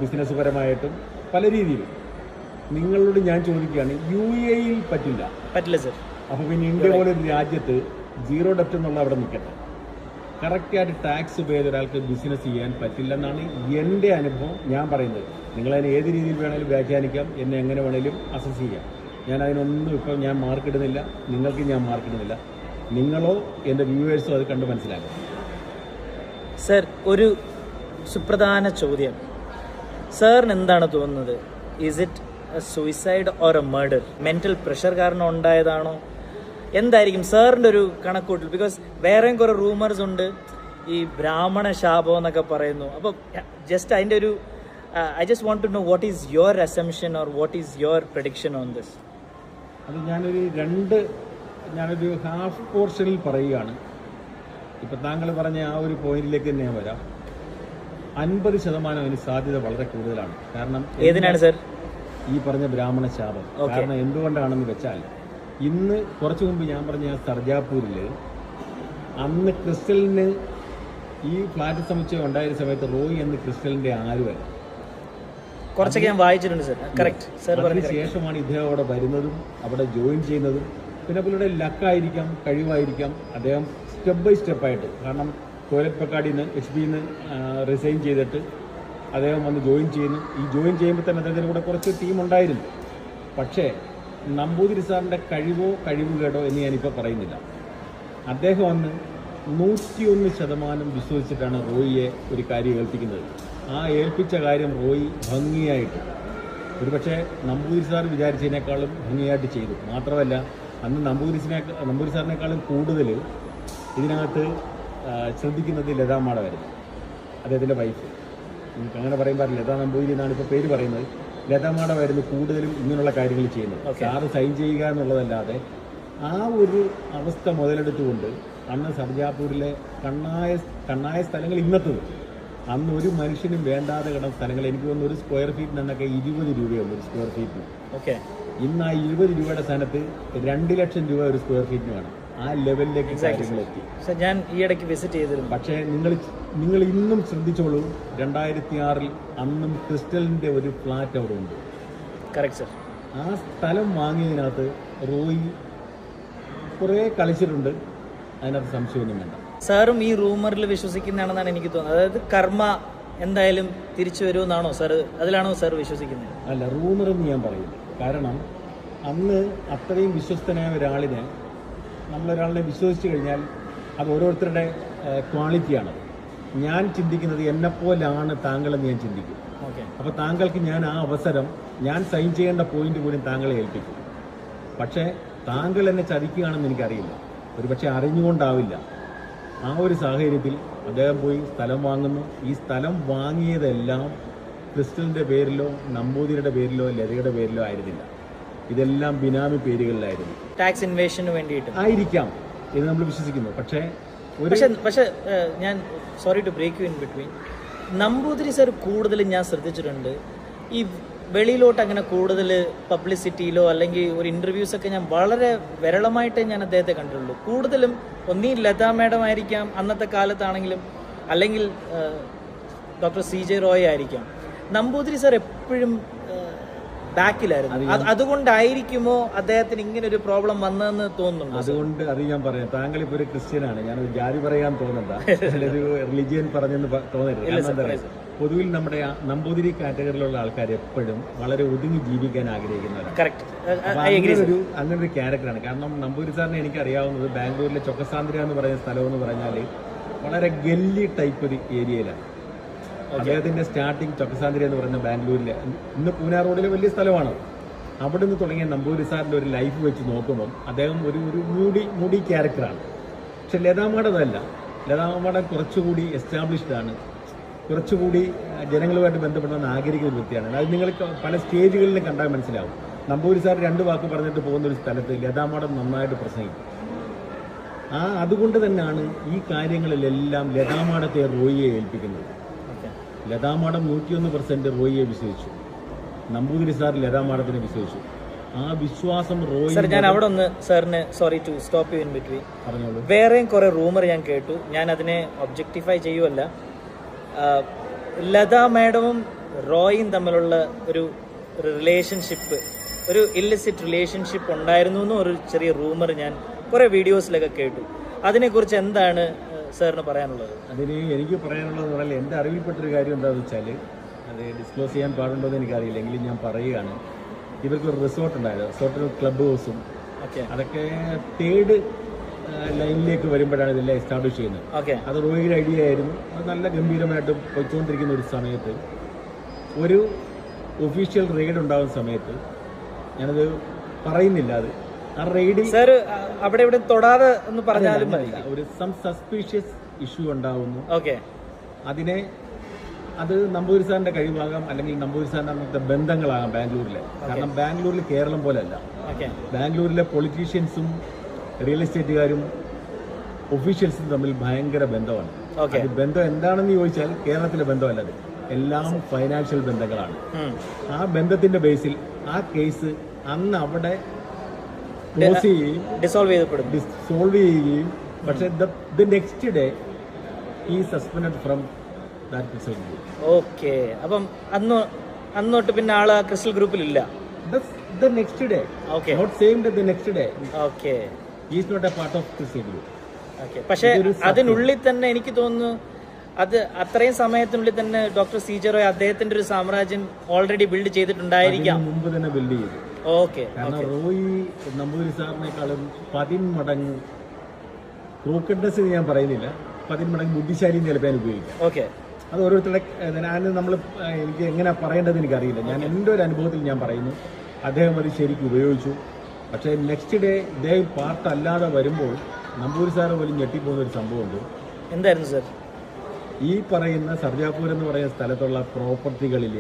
ബിസിനസ് പരമായിട്ടും പല രീതിയിലും. നിങ്ങളോട് ഞാൻ ചോദിക്കുകയാണ് യു എയിൽ പറ്റില്ല. പറ്റില്ല സർ അപ്പോൾ പിന്നെ ഇന്ത്യ പോലെ ഒരു രാജ്യത്ത് സീറോ ഡെപ്റ്റ് എന്നുള്ള അവിടെ നിൽക്കട്ടെ. കറക്റ്റായിട്ട് ടാക്സ് പേ ഒരാൾക്ക് ബിസിനസ് ചെയ്യാൻ പറ്റില്ല എന്നാണ് എന്റെ അനുഭവം. ഞാൻ പറയുന്നത് നിങ്ങൾ നിങ്ങളതിനെ ഏത് രീതിയിൽ വേണേലും വ്യാഖ്യാനിക്കാം. എന്നെ എങ്ങനെ വേണേലും അസസ് ചെയ്യാം. ഞാൻ അതിനൊന്നും ഇപ്പം ഞാൻ മാർക്കിടുന്നില്ല നിങ്ങൾക്ക് ഞാൻ മാർക്കിടുന്നില്ല നിങ്ങളോ എന്റെ വ്യൂവേഴ്സോ അത് കണ്ട് മനസ്സിലാക്കും സർ ഒരു സുപ്രധാന ചോദ്യം. സാറിന് എന്താണ് തോന്നുന്നത്? Is it suicide or a murder mental pressure കാരണം ഉണ്ടായതാണോ? എന്തായിരിക്കും സാറിന്റെ ഒരു കണക്കൂട്ടൽ? ബിക്കോസ് വേറെയും കുറേ റൂമേഴ്സ് ഉണ്ട്. ഈ ബ്രാഹ്മണ ശാപം എന്നൊക്കെ പറയുന്നു. അപ്പോൾ ജസ്റ്റ് അതിന്റെ ഒരു I just want to know what is your assumption or what is your prediction on this അത് ഞാനൊരു രണ്ട് ഞാനൊരു ഹാഫ് പോർഷനിൽ പറയുകയാണ്. ഇപ്പം താങ്കൾ പറഞ്ഞ ആ ഒരു പോയിന്റിലേക്ക് തന്നെ ഞാൻ വരാം. അൻപത് ശതമാനം അതിന് സാധ്യത വളരെ കൂടുതലാണ്. കാരണം ഏതിനാണ് സർ ഈ പറഞ്ഞ ബ്രാഹ്മണ ശാപം. കാരണം എന്തുകൊണ്ടാണെന്ന് വെച്ചാൽ ഇന്ന് കുറച്ച് മുമ്പ് ഞാൻ പറഞ്ഞ ആ സർജാപൂരിൽ അന്ന് ക്രിസ്റ്റലിന് ഈ ഫ്ലാറ്റ് സമുച്ചയം ഉണ്ടായിരുന്ന സമയത്ത് റോയി എന്ന് ക്രിസ്റ്റലിന്റെ ആരുവല്ല കുറച്ചൊക്കെ ഞാൻ വായിച്ചിട്ടുണ്ട് സർ. കറക്റ്റ് സർ പറഞ്ഞു ശേഷമാണ് ഇദ്ദേഹം അവിടെ വരുന്നതും അവിടെ ജോയിൻ ചെയ്യുന്നതും പിന്നെ പുള്ളിയുടെ ലക്കായിരിക്കാം കഴിവായിരിക്കാം. അദ്ദേഹം സ്റ്റെപ്പ് ബൈ സ്റ്റെപ്പായിട്ട് കാരണം ടോയ്ലറ്റ് പക്കാടിയിൽ നിന്ന് എച്ച് പിയിൽ നിന്ന് റിസൈൻ ചെയ്തിട്ട് അദ്ദേഹം വന്ന് ജോയിൻ ചെയ്യുന്നു. ഈ ജോയിൻ ചെയ്യുമ്പോൾ തന്നെ അദ്ദേഹത്തിന് കൂടെ കുറച്ച് ടീം ഉണ്ടായിരുന്നു. പക്ഷേ നമ്പൂതിരി സാറിന്റെ കഴിവോ കഴിവുകേടോ എന്ന് ഞാനിപ്പോൾ പറയുന്നില്ല. അദ്ദേഹം അന്ന് നൂറ്റിയൊന്ന് ശതമാനം വിശ്വസിച്ചിട്ടാണ് റോയിയെ ഒരു കാര്യം ഏൽപ്പിക്കുന്നത്. ആ ഏൽപ്പിച്ച കാര്യം റോയി ഭംഗിയായിട്ട് ഒരുപക്ഷെ നമ്പൂതിരി സാർ വിചാരിച്ചതിനേക്കാളും ഭംഗിയായിട്ട് ചെയ്തു. മാത്രമല്ല അന്ന് നമ്പൂതിരിസിനെ നമ്പൂതിരി സാറിനേക്കാളും കൂടുതൽ ഇതിനകത്ത് ശ്രദ്ധിക്കുന്നത് ലതാ ലതാമാടമായിരുന്നു അദ്ദേഹത്തിന്റെ വൈഫ് അങ്ങനെ പറയുമ്പോൾ ലതാ നമ്പൂതിരി എന്നാണ് ഇപ്പോൾ പേര് പറയുന്നത്. ലതാമാടമായിരുന്നു കൂടുതലും ഇങ്ങനെയുള്ള കാര്യങ്ങൾ ചെയ്യുന്നത്. സാർ സാറ് സൈൻ ചെയ്യുക എന്നുള്ളതല്ലാതെ ആ ഒരു അവസ്ഥ മുതലെടുത്തുകൊണ്ട് അന്ന് സർജാപൂരിലെ കണ്ണായ കണ്ണായ സ്ഥലങ്ങൾ ഇന്നത്തത്. അന്ന് ഒരു മനുഷ്യനും വേണ്ടാതെ കിടന്ന സ്ഥലങ്ങൾ. എനിക്ക് തോന്നുന്നു ഒരു സ്ക്വയർ ഫീറ്റിനൊക്കെ ഇരുപത് രൂപയുള്ളൂ ഒരു സ്ക്വയർ ഫീറ്റിന് ഓക്കെ. ഇന്ന് ആ ഇരുപത് രൂപയുടെ സ്ഥാനത്ത് രണ്ട് ലക്ഷം രൂപ ഒരു സ്ക്വയർ ഫീറ്റിന് വേണം. ആ ലെവലിലേക്ക് സർ ഞാൻ ഈ ഇടയ്ക്ക് വിസിറ്റ് ചെയ്തിരുന്നു. പക്ഷേ നിങ്ങൾ നിങ്ങൾ ഇന്നും ശ്രദ്ധിച്ചോളൂ രണ്ടായിരത്തി ആറിൽ അന്നും ക്രിസ്റ്റലിന്റെ ഒരു ഫ്ലാറ്റ് അവിടെ ഉണ്ട്. കറക്റ്റ് സർ ആ സ്ഥലം വാങ്ങിയതിനകത്ത് റോയി കുറേ കളിച്ചിട്ടുണ്ട്. അതിനകത്ത് സംശയമൊന്നും വേണ്ട. സാറും ഈ റൂമറിൽ വിശ്വസിക്കുന്നതാണെന്നാണ് എനിക്ക് തോന്നുന്നത്. അതായത് കർമ്മ എന്തായാലും തിരിച്ചു വരുമെന്നാണോ സാർ അതിലാണോ സാർ വിശ്വസിക്കുന്നത്? അല്ല റൂമറെന്ന് ഞാൻ പറയുന്നു കാരണം അന്ന് അത്രയും വിശ്വസ്തനായ ഒരാളിനെ നമ്മളൊരാളിനെ വിശ്വസിച്ച് കഴിഞ്ഞാൽ അത് ഓരോരുത്തരുടെ ക്വാളിറ്റിയാണ് ഞാൻ ചിന്തിക്കുന്നത് എന്നെപ്പോലാണ് താങ്കളെന്ന് ഞാൻ ചിന്തിക്കും. ഓക്കെ. അപ്പോൾ താങ്കൾക്ക് ഞാൻ ആ അവസരം ഞാൻ സൈൻ ചെയ്യേണ്ട പോയിന്റ് പോലും താങ്കളെ ഏൽപ്പിക്കും. പക്ഷേ താങ്കൾ എന്നെ ചതിക്കുകയാണെന്ന് എനിക്കറിയില്ല. ഒരു പക്ഷേ അറിഞ്ഞുകൊണ്ടാവില്ല. ആ ഒരു സാഹചര്യത്തിൽ അദ്ദേഹം പോയി സ്ഥലം വാങ്ങുന്നു. ഈ സ്ഥലം വാങ്ങിയതെല്ലാം ക്രിസ്റ്റലിന്റെ പേരിലോ നമ്പൂതിരിയുടെ പേരിലോ ലതയുടെ പേരിലോ ആയിരുന്നില്ല. ഇതെല്ലാം ബിനാമി പേരുകളിലായിരുന്നു. ടാക്സ് ഇൻവേഷന് വേണ്ടിയിട്ട്. ആയിരിക്കാം എന്ന് നമ്മൾ വിശ്വസിക്കുന്നു. പക്ഷേ പക്ഷേ ഞാൻ sorry to break you in between Namboothiri sir കൂടുതലും ഞാൻ ശ്രദ്ധിച്ചിട്ടുണ്ട്. ഈ വെളിയിലോട്ട് അങ്ങനെ കൂടുതൽ പബ്ലിസിറ്റിയിലോ അല്ലെങ്കിൽ ഒരു ഇന്റർവ്യൂസ് ഒക്കെ ഞാൻ വളരെ വിരളമായിട്ടേ ഞാൻ അദ്ദേഹത്തെ കണ്ടിട്ടുള്ളൂ കൂടുതലും ഒന്നീ ലതാ മാഡം ആയിരിക്കാം അന്നത്തെ കാലത്താണെങ്കിലും അല്ലെങ്കിൽ ഡോക്ടർ സി ജെ റോയ് ആയിരിക്കാം. നമ്പൂതിരി സർ എപ്പോഴും ബാക്കിലായിരുന്നു. അത് അതുകൊണ്ടായിരിക്കുമോ അദ്ദേഹത്തിന് ഇങ്ങനെ ഒരു പ്രോബ്ലം വന്നതെന്ന് തോന്നുന്നു അതുകൊണ്ട് അത് ഞാൻ പറയാം. താങ്കൾ ഇപ്പൊ ഒരു ക്രിസ്ത്യനാണ്. ഞാൻ ജാതി പറയാൻ തോന്നണ്ട. ഒരു റിലിജിയൻ പറഞ്ഞെന്ന് തോന്നരുത്. പൊതുവിൽ നമ്മുടെ നമ്പൂതിരി കാറ്റഗറിയിലുള്ള ആൾക്കാർ എപ്പോഴും വളരെ ഒതുങ്ങി ജീവിക്കാൻ ആഗ്രഹിക്കുന്നവരാണ്. ഒരു അങ്ങനെ ഒരു ക്യാരക്ടറാണ് കാരണം നമ്പൂതിരി സാറിനെ എനിക്ക് അറിയാവുന്നത് ബാംഗ്ലൂരിലെ ചൊക്കസാന്ദ്ര എന്ന് പറയുന്ന സ്ഥലം എന്ന് പറഞ്ഞാൽ വളരെ ഗല്ലി ടൈപ്പ് ഒരു ഏരിയയിലാണ് അദ്ദേഹത്തിന്റെ സ്റ്റാർട്ടിങ് ചൊക്കസാന്ദ്ര എന്ന് പറയുന്ന ബാംഗ്ലൂരിലെ ഇന്ന് പൂന റോഡിലെ വലിയ സ്ഥലമാണ്. അവിടെ നിന്ന് തുടങ്ങിയ നമ്പൂരി സാറിന്റെ ഒരു ലൈഫ് വെച്ച് നോക്കുമ്പോൾ അദ്ദേഹം ഒരു ഒരു മൂടി മൂടി ക്യാരക്ടറാണ് പക്ഷെ ലതാമാടതല്ല. ലതാമാടൻ കുറച്ചുകൂടി എസ്റ്റാബ്ലിഷ്ഡ് ആണ്. കുറച്ചുകൂടി ജനങ്ങളുമായിട്ട് ബന്ധപ്പെടാൻ ആഗ്രഹിക്കുന്ന വ്യക്തിയാണ്. അത് നിങ്ങൾ പല സ്റ്റേജുകളിലും കണ്ടാൽ മനസ്സിലാവും. നമ്പൂരി സാർ രണ്ട് വാക്ക് പറഞ്ഞിട്ട് പോകുന്ന ഒരു സ്ഥലത്ത് ലതാമാടം നന്നായിട്ട് പ്രസംഗിക്കും. ആ അതുകൊണ്ട് തന്നെയാണ് ഈ കാര്യങ്ങളിലെല്ലാം ലതാമാടത്തെ റോയിയെ ഏൽപ്പിക്കുന്നത്. ലതാമാടം നൂറ്റിയൊന്ന് പെർസെന്റ് റോയിയെ വിശ്വസിച്ചു. നമ്പൂതിരി സാർ ലതാമാടത്തിനെ വിശ്വസിച്ചു. ആ വിശ്വാസം റോയി സർ ഞാൻ അവിടെ ഒന്ന് സാറിന് sorry to stop you in between പറഞ്ഞോളൂ. വേറെയും കുറെ റൂമർ ഞാൻ കേട്ടു. ഞാൻ അതിനെ ഒബ്ജക്ടിഫൈ ചെയ്യുമല്ല ലത മാഡവും റോയും തമ്മിലുള്ള ഒരു റിലേഷൻഷിപ്പ് ഒരു ഇല്ലിസിറ്റ് റിലേഷൻഷിപ്പ് ഉണ്ടായിരുന്നു എന്നും ഒരു ചെറിയ റൂമർ ഞാൻ കുറെ വീഡിയോസിലൊക്കെ കേട്ടു. അതിനെക്കുറിച്ച് എന്താണ് സാറിന് പറയാനുള്ളത്? അതിന് എനിക്ക് പറയാനുള്ളത് പറഞ്ഞാൽ എന്റെ അറിവിൽപ്പെട്ടൊരു കാര്യം എന്താണെന്ന് വെച്ചാൽ അത് ഡിസ്ക്ലോസ് ചെയ്യാൻ പാടുണ്ടോ എന്ന് എനിക്കറിയില്ല എങ്കിലും ഞാൻ പറയുകയാണ്. ഇവർക്ക് ഒരു റിസോർട്ട് ഉണ്ടായിരുന്നു റിസോർട്ടിൽ ക്ലബ് ഹൗസും ഓക്കെ അതൊക്കെ തേർഡ് ലൈനിലേക്ക് വരുമ്പോഴാണ് ഇതെല്ലാം എസ്റ്റാബ്ലിഷ് ചെയ്യുന്നത്. ഓക്കെ അത് റോയിയുടെ ഐഡിയ ആയിരുന്നു. അത് നല്ല ഗംഭീരമായിട്ട് പൊയ്ക്കൊണ്ടിരിക്കുന്ന ഒരു സമയത്ത്. ഒരു ഒഫീഷ്യൽ റെയ്ഡ് ഉണ്ടാകുന്ന സമയത്ത് ഞാനത് പറയുന്നില്ല അത്. ആ റെയ്ഡിൽ സാർ അവിടെ ഇവിടെ തൊടാതെ ഒന്ന് പറഞ്ഞാലും മതി. ഒരു സം സസ്പീഷ്യസ് ഇഷ്യൂ ഉണ്ടാവുന്നു. ഓക്കെ അതിനെ അത് നമ്പൂരി സാറിന്റെ കഴിവാകാം അല്ലെങ്കിൽ നമ്പൂരി സാറിന്റെ അന്നത്തെ ബന്ധങ്ങളാകാം ബാംഗ്ലൂരിലെ. കാരണം ബാംഗ്ലൂരിൽ കേരളം പോലെയല്ല ബാംഗ്ലൂരിലെ പൊളിറ്റീഷ്യൻസും റിയൽ എസ്റ്റേറ്റുകാരും ഒഫീഷ്യൽസും തമ്മിൽ ഭയങ്കര ബന്ധമാണ്. അത് ബന്ധം എന്താണെന്ന് ചോദിച്ചാൽ കേരളത്തിലെ ബന്ധമല്ല അത് എല്ലാം ഫൈനാൻഷ്യൽ ബന്ധങ്ങളാണ്. ആ ബന്ധത്തിന്റെ ബേസിൽ ആ കേസ് അന്ന് അവിടെ ക്ലോസ് ചെയ്യുകയും ഡിസോൾവ് ചെയ്തപ്പെടുന്നു സോൾവ് ചെയ്യുകയും പക്ഷെ ദ നെക്സ്റ്റ് ഡേ ഈ സസ്പെൻഡ് ഫ്രം ദാറ്റ് ഓക്കെ അപ്പം അന്ന് അന്നോട്ട് പിന്നെ ആൾ crystal ഗ്രൂപ്പിലില്ല. The next day okay not same the next day okay is not a part of Christian group പക്ഷേ പക്ഷെ അതിനുള്ളിൽ തന്നെ എനിക്ക് തോന്നുന്നു അത് അത്രയും സമയത്തിനുള്ളിൽ തന്നെ ഡോക്ടർ സീജറോ അദ്ദേഹത്തിന്റെ ഒരു സാമ്രാജ്യം ഓൾറെഡി ബിൽഡ് ചെയ്തിട്ടുണ്ടായിരിക്കാം. മുമ്പ് തന്നെ ബിൽഡ് ചെയ്തു. ഓക്കെ കാരണം റോയി നമ്പൂരി സാറിനേക്കാളും പതിന്മടങ്ങ് ക്രൂക്കഡ്നെസ് ഞാൻ പറയുന്നില്ല. പതിന്മടങ്ങ് ബുദ്ധിശാലിയും ചിലപ്പോൾ ഞാൻ ഉപയോഗിക്കാം. ഓക്കെ അത് ഓരോരുത്തരുടെ ഞാൻ നമ്മൾ എനിക്ക് എങ്ങനെ പറയേണ്ടത് എനിക്കറിയില്ല. ഞാൻ എന്റെ ഒരു അനുഭവത്തിൽ ഞാൻ പറയുന്നു. അദ്ദേഹം അത് ശരിക്കും ഉപയോഗിച്ചു. പക്ഷേ നെക്സ്റ്റ് ഡേ ഇദ്ദേഹം പാർട്ട് അല്ലാതെ വരുമ്പോൾ നമ്പൂരി സാറ് പോലും ഞെട്ടിപ്പോകുന്ന ഒരു സംഭവമുണ്ട്. എന്തായിരുന്നു സർ ഈ പറയുന്ന സർജാപൂർ എന്ന് പറയുന്ന സ്ഥലത്തുള്ള പ്രോപ്പർട്ടികളിൽ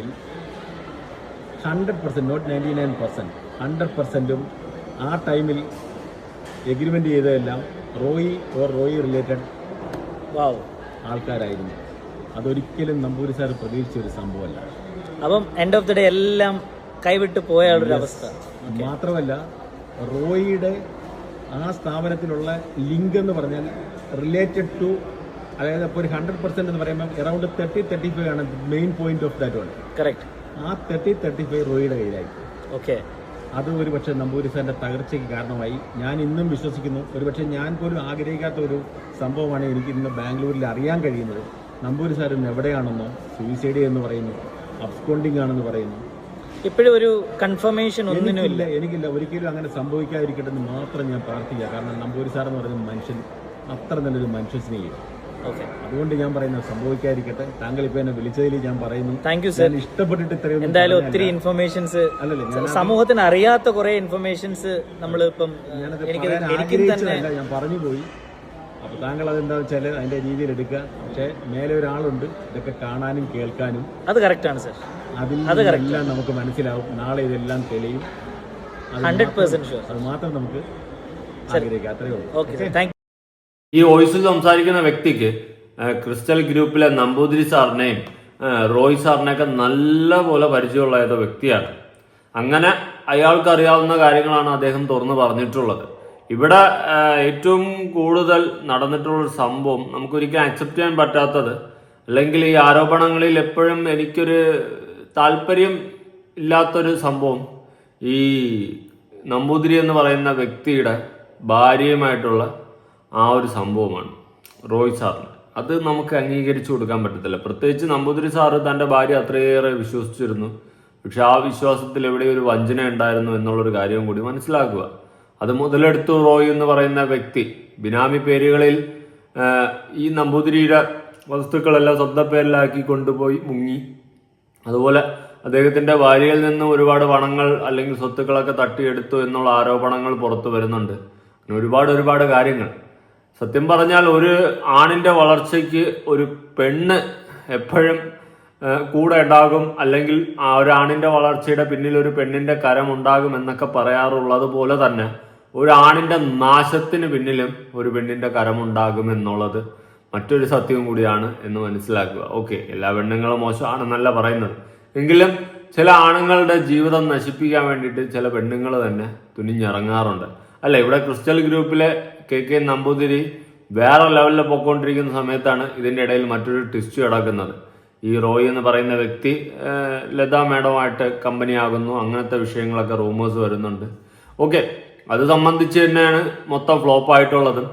hundred percent not ninety nine percent hundred പെർസെന്റും ആ ടൈമിൽ എഗ്രിമെന്റ് ചെയ്തതെല്ലാം Roy or Roy related wow ആൾക്കാരായിരുന്നു. അതൊരിക്കലും നമ്പൂരി സാർ പ്രതീക്ഷിച്ച ഒരു സംഭവമല്ല. അപ്പം എൻഡ് ഓഫ് ദി ഡേ എല്ലാം കൈവിട്ട് പോയ ഒരു അവസ്ഥ. മാത്രമല്ല റോയിയുടെ ആ സ്ഥാപനത്തിലുള്ള ലിങ്ക് എന്ന് പറഞ്ഞാൽ റിലേറ്റഡ് ടു അതായത് അപ്പോൾ ഒരു ഹൺഡ്രഡ് പെർസെന്റ് എന്ന് പറയുമ്പോൾ അറൌണ്ട് തേർട്ടി തേർട്ടി ഫൈവ് ആണ് main point of that one correct ആ തേർട്ടി തേർട്ടി ഫൈവ് റോയിയുടെ കയ്യിലായി. ഓക്കെ അത് ഒരു പക്ഷേ നമ്പൂരി സാറിന്റെ തകർച്ചയ്ക്ക് കാരണമായി. ഞാൻ ഇന്നും വിശ്വസിക്കുന്നു. ഒരുപക്ഷെ ഞാൻ പോലും ആഗ്രഹിക്കാത്ത ഒരു സംഭവമാണ് എനിക്ക് ഇന്ന് ബാംഗ്ലൂരിൽ അറിയാൻ കഴിയുന്നത്. നമ്പൂരി സാർ ഇന്ന് എവിടെയാണെന്നോ സൂയിസൈഡ് എന്ന് പറയുന്നു. അബ്സ്കോണ്ടിങ് ആണെന്ന് പറയുന്നു. ഇപ്പോഴും ഒരു കൺഫർമേഷൻ ഒന്നിനും എനിക്കില്ല ഒരിക്കലും അങ്ങനെ സംഭവിക്കാതിരിക്കട്ടെ എന്ന് മാത്രം ഞാൻ പ്രാർത്ഥിക്കുക. കാരണം നമ്പൂരി സാർ എന്ന് പറയുന്ന മനുഷ്യൻ അത്ര നല്ലൊരു മനുഷ്യ സ്നേഹി ഓക്കെ അതുകൊണ്ട് ഞാൻ പറയുന്നത് സംഭവിക്കാതിരിക്കട്ടെ. താങ്കൾ ഇപ്പൊ എന്നെ വിളിച്ചതിൽ ഞാൻ പറയുന്നു. താങ്ക് യു സർ ഇഷ്ടപ്പെട്ടിട്ട് ഇത്രയും എന്തായാലും ഒത്തിരി ഇൻഫർമേഷൻസ് അല്ലല്ല സമൂഹത്തിന് അറിയാത്ത കുറെ ഇൻഫർമേഷൻസ് നമ്മൾ ഇപ്പം എനിക്ക് തന്നെ ഞാൻ പറഞ്ഞു പോയി അപ്പൊ താങ്കൾ അതെന്താ വെച്ചാൽ അതിന്റെ രീതിയിൽ എടുക്കുക. പക്ഷെ മേലെ ഒരാളുണ്ട് ഇതൊക്കെ കാണാനും കേൾക്കാനും. അത് കറക്റ്റാണ് സർ അതിൽ. എല്ലാം നമുക്ക് മനസ്സിലാവും. നാളെ ഇതെല്ലാം തെളിയും. ഹൺഡ്രഡ് പെർസെന്റ് ഷുവർ അത് മാത്രം നമുക്ക് ആഗ്രഹിക്കാം. അത്രയേ ഉള്ളൂ. ഓക്കെ താങ്ക് ഈ വോയിസിൽ സംസാരിക്കുന്ന വ്യക്തിക്ക് ക്രിസ്റ്റൽ ഗ്രൂപ്പിലെ നമ്പൂതിരി സാറിനെയും റോയ് സാറിനെയൊക്കെ നല്ല പോലെ പരിചയമുള്ള ഏതോ വ്യക്തിയാണ്. അങ്ങനെ അയാൾക്ക് അറിയാവുന്ന കാര്യങ്ങളാണ് അദ്ദേഹം തുറന്നു പറഞ്ഞിട്ടുള്ളത്. ഇവിടെ ഏറ്റവും കൂടുതൽ നടന്നിട്ടുള്ള ഒരു സംഭവം നമുക്കൊരിക്കലും അക്സെപ്റ്റ് ചെയ്യാൻ പറ്റാത്തത് അല്ലെങ്കിൽ ഈ ആരോപണങ്ങളിൽ എപ്പോഴും എനിക്കൊരു താല്പര്യം ഇല്ലാത്തൊരു സംഭവം ഈ നമ്പൂതിരി എന്ന് പറയുന്ന വ്യക്തിയുടെ ഭാര്യയുമായിട്ടുള്ള ആ ഒരു സംഭവമാണ്. റോയ് സാറിന്. അത് നമുക്ക് അംഗീകരിച്ചു കൊടുക്കാൻ പറ്റത്തില്ല. പ്രത്യേകിച്ച് നമ്പൂതിരി സാറ് തന്റെ ഭാര്യ അത്രയേറെ വിശ്വസിച്ചിരുന്നു. പക്ഷെ ആ വിശ്വാസത്തിൽ എവിടെ ഒരു വഞ്ചന ഉണ്ടായിരുന്നു എന്നുള്ളൊരു കാര്യം കൂടി മനസ്സിലാക്കുക. അത് മുതലെടുത്തു റോയ് എന്ന് പറയുന്ന വ്യക്തി. ബിനാമി പേരുകളിൽ ഈ നമ്പൂതിരിയുടെ വസ്തുക്കളെല്ലാം സ്വന്തം പേരിലാക്കി കൊണ്ടുപോയി മുങ്ങി. അതുപോലെ അദ്ദേഹത്തിന്റെ ഭാര്യയിൽ നിന്നും ഒരുപാട് പണങ്ങൾ അല്ലെങ്കിൽ സ്വത്തുക്കളൊക്കെ തട്ടിയെടുത്തു എന്നുള്ള ആരോപണങ്ങൾ പുറത്തു വരുന്നുണ്ട്. അങ്ങനെ ഒരുപാട് ഒരുപാട് കാര്യങ്ങൾ. സത്യം പറഞ്ഞാൽ ഒരു ആണിന്റെ വളർച്ചയ്ക്ക് ഒരു പെണ്ണ് എപ്പോഴും കൂടെ ഉണ്ടാകും. അല്ലെങ്കിൽ ആ ഒരു ആണിന്റെ വളർച്ചയുടെ പിന്നിൽ ഒരു പെണ്ണിന്റെ കരം ഉണ്ടാകും എന്നൊക്കെ പറയാറുള്ളത് പോലെ തന്നെ ഒരു ആണിന്റെ നാശത്തിന് പിന്നിലും ഒരു പെണ്ണിന്റെ കരമുണ്ടാകും എന്നുള്ളത് മറ്റൊരു സത്യവും കൂടിയാണ് എന്ന് മനസ്സിലാക്കുക. ഓക്കെ എല്ലാ പെണ്ണുങ്ങളും മോശമാണെന്നല്ല പറയുന്നത്. എങ്കിലും ചില ആണുങ്ങളുടെ ജീവിതം നശിപ്പിക്കാൻ വേണ്ടിയിട്ട് ചില പെണ്ണുങ്ങൾ തന്നെ തുനിഞ്ഞിറങ്ങാറുണ്ട്. അല്ല ഇവിടെ ക്രിസ്റ്റൽ ഗ്രൂപ്പിലെ കെ കെ നമ്പൂതിരി വേറെ ലെവലിൽ പോയിക്കൊണ്ടിരിക്കുന്ന സമയത്താണ് ഇതിന്റെ ഇടയിൽ മറ്റൊരു ട്വിസ്റ്റ് കിടക്കുന്നത് ഈ റോയ് എന്ന് പറയുന്ന വ്യക്തി ലതാ മേഡമായിട്ട് കമ്പനിയാകുന്നു. അങ്ങനത്തെ വിഷയങ്ങളൊക്കെ റൂമേഴ്സ് വരുന്നുണ്ട്. ഓക്കെ അത് സംബന്ധിച്ച് തന്നെയാണ് മൊത്തം ഫ്ലോപ്പ് ആയിട്ടുള്ളതും.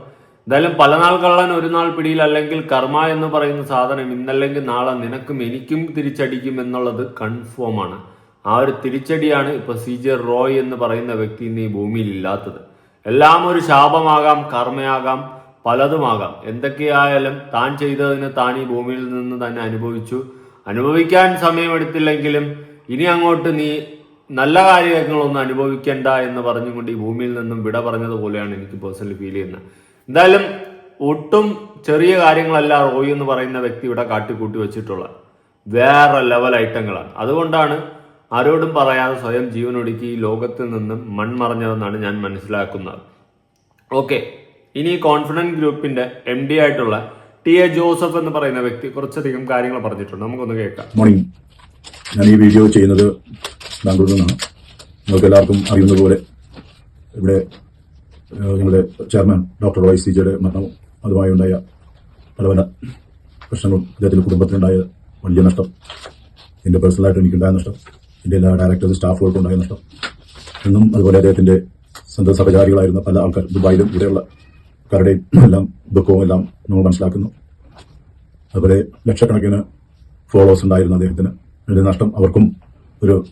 എന്തായാലും പല നാൾ കള്ളൻ ഒരു നാൾ പിടിയിൽ അല്ലെങ്കിൽ കർമ്മ എന്ന് പറയുന്ന സാധനം ഇന്നല്ലെങ്കിൽ നാളെ നിനക്കും എനിക്കും തിരിച്ചടിക്കും എന്നുള്ളത് കൺഫേം ആണ്. ആ ഒരു തിരിച്ചടിയാണ് ഇപ്പൊ സി ജെ റോയ് എന്ന് പറയുന്ന വ്യക്തി ഇന്ന് ഈ ഭൂമിയിൽ ഇല്ലാത്തത്. എല്ലാം ഒരു ശാപമാകാം കർമ്മയാകാം പലതുമാകാം. എന്തൊക്കെയായാലും താൻ ചെയ്തതിന് താൻ ഈ ഭൂമിയിൽ നിന്ന് തന്നെ അനുഭവിച്ചു. അനുഭവിക്കാൻ സമയമെടുത്തില്ലെങ്കിലും ഇനി അങ്ങോട്ട് നീ നല്ല കാര്യങ്ങളൊന്നും അനുഭവിക്കേണ്ട എന്ന് പറഞ്ഞുകൊണ്ട് ഈ ഭൂമിയിൽ നിന്നും വിട പറഞ്ഞതുപോലെയാണ് എനിക്ക് പേഴ്സണലി ഫീൽ ചെയ്യുന്നത്. എന്തായാലും ഒട്ടും ചെറിയ കാര്യങ്ങളല്ല റോയി എന്ന് പറയുന്ന വ്യക്തി ഇവിടെ കാട്ടിക്കൂട്ടി വെച്ചിട്ടുള്ള വേറെ ലെവൽ ഐറ്റങ്ങളാണ് അതുകൊണ്ടാണ് ആരോടും പറയാതെ സ്വയം ജീവനൊടുക്കി ഈ ലോകത്തിൽ നിന്നും മൺമറഞ്ഞതെന്നാണ് ഞാൻ മനസ്സിലാക്കുന്നത്. ഓക്കെ ഇനി കോൺഫിഡന്റ് ഗ്രൂപ്പിന്റെ എം ഡി ആയിട്ടുള്ള ടി എ ജോസഫ് എന്ന് പറയുന്ന വ്യക്തി കുറച്ചധികം കാര്യങ്ങൾ പറഞ്ഞിട്ടുണ്ട്. നമുക്കൊന്ന് കേൾക്കാം. മോർണിംഗ് ഞാൻ ഈ വീഡിയോ ചെയ്യുന്നത് ബാംഗ്ലൂരിൽ നിന്നാണ്. നിങ്ങൾക്ക് എല്ലാവർക്കും അറിയുന്നത് പോലെ ഇവിടെ ഞങ്ങളുടെ ചെയർമാൻ ഡോക്ടർ വൈ സി ജിയുടെ മരണവും അതുമായി ഉണ്ടായ പല പല പ്രശ്നങ്ങളും അദ്ദേഹത്തിന്റെ കുടുംബത്തിനുണ്ടായ വലിയ നഷ്ടം എന്റെ പേഴ്സണലായിട്ട് എനിക്കുണ്ടായ നഷ്ടം. എന്റെ എല്ലാ ഡയറക്ടേഴ്സ് സ്റ്റാഫുകൾക്കും ഉണ്ടായ നഷ്ടം എന്നും അതുപോലെ അദ്ദേഹത്തിന്റെ സ്വന്തം സഹചാരികളായിരുന്ന പല ആൾക്കാർ ദുബായിലും ഇവിടെയുള്ള കാരുടെയും എല്ലാം ദുഃഖവും എല്ലാം നമ്മൾ മനസ്സിലാക്കുന്നു. അതുപോലെ ലക്ഷക്കണക്കിന് ഫോളോവേഴ്സ് ഉണ്ടായിരുന്ന അദ്ദേഹത്തിന്. അതിന്റെ നഷ്ടം അവർക്കും ഒരു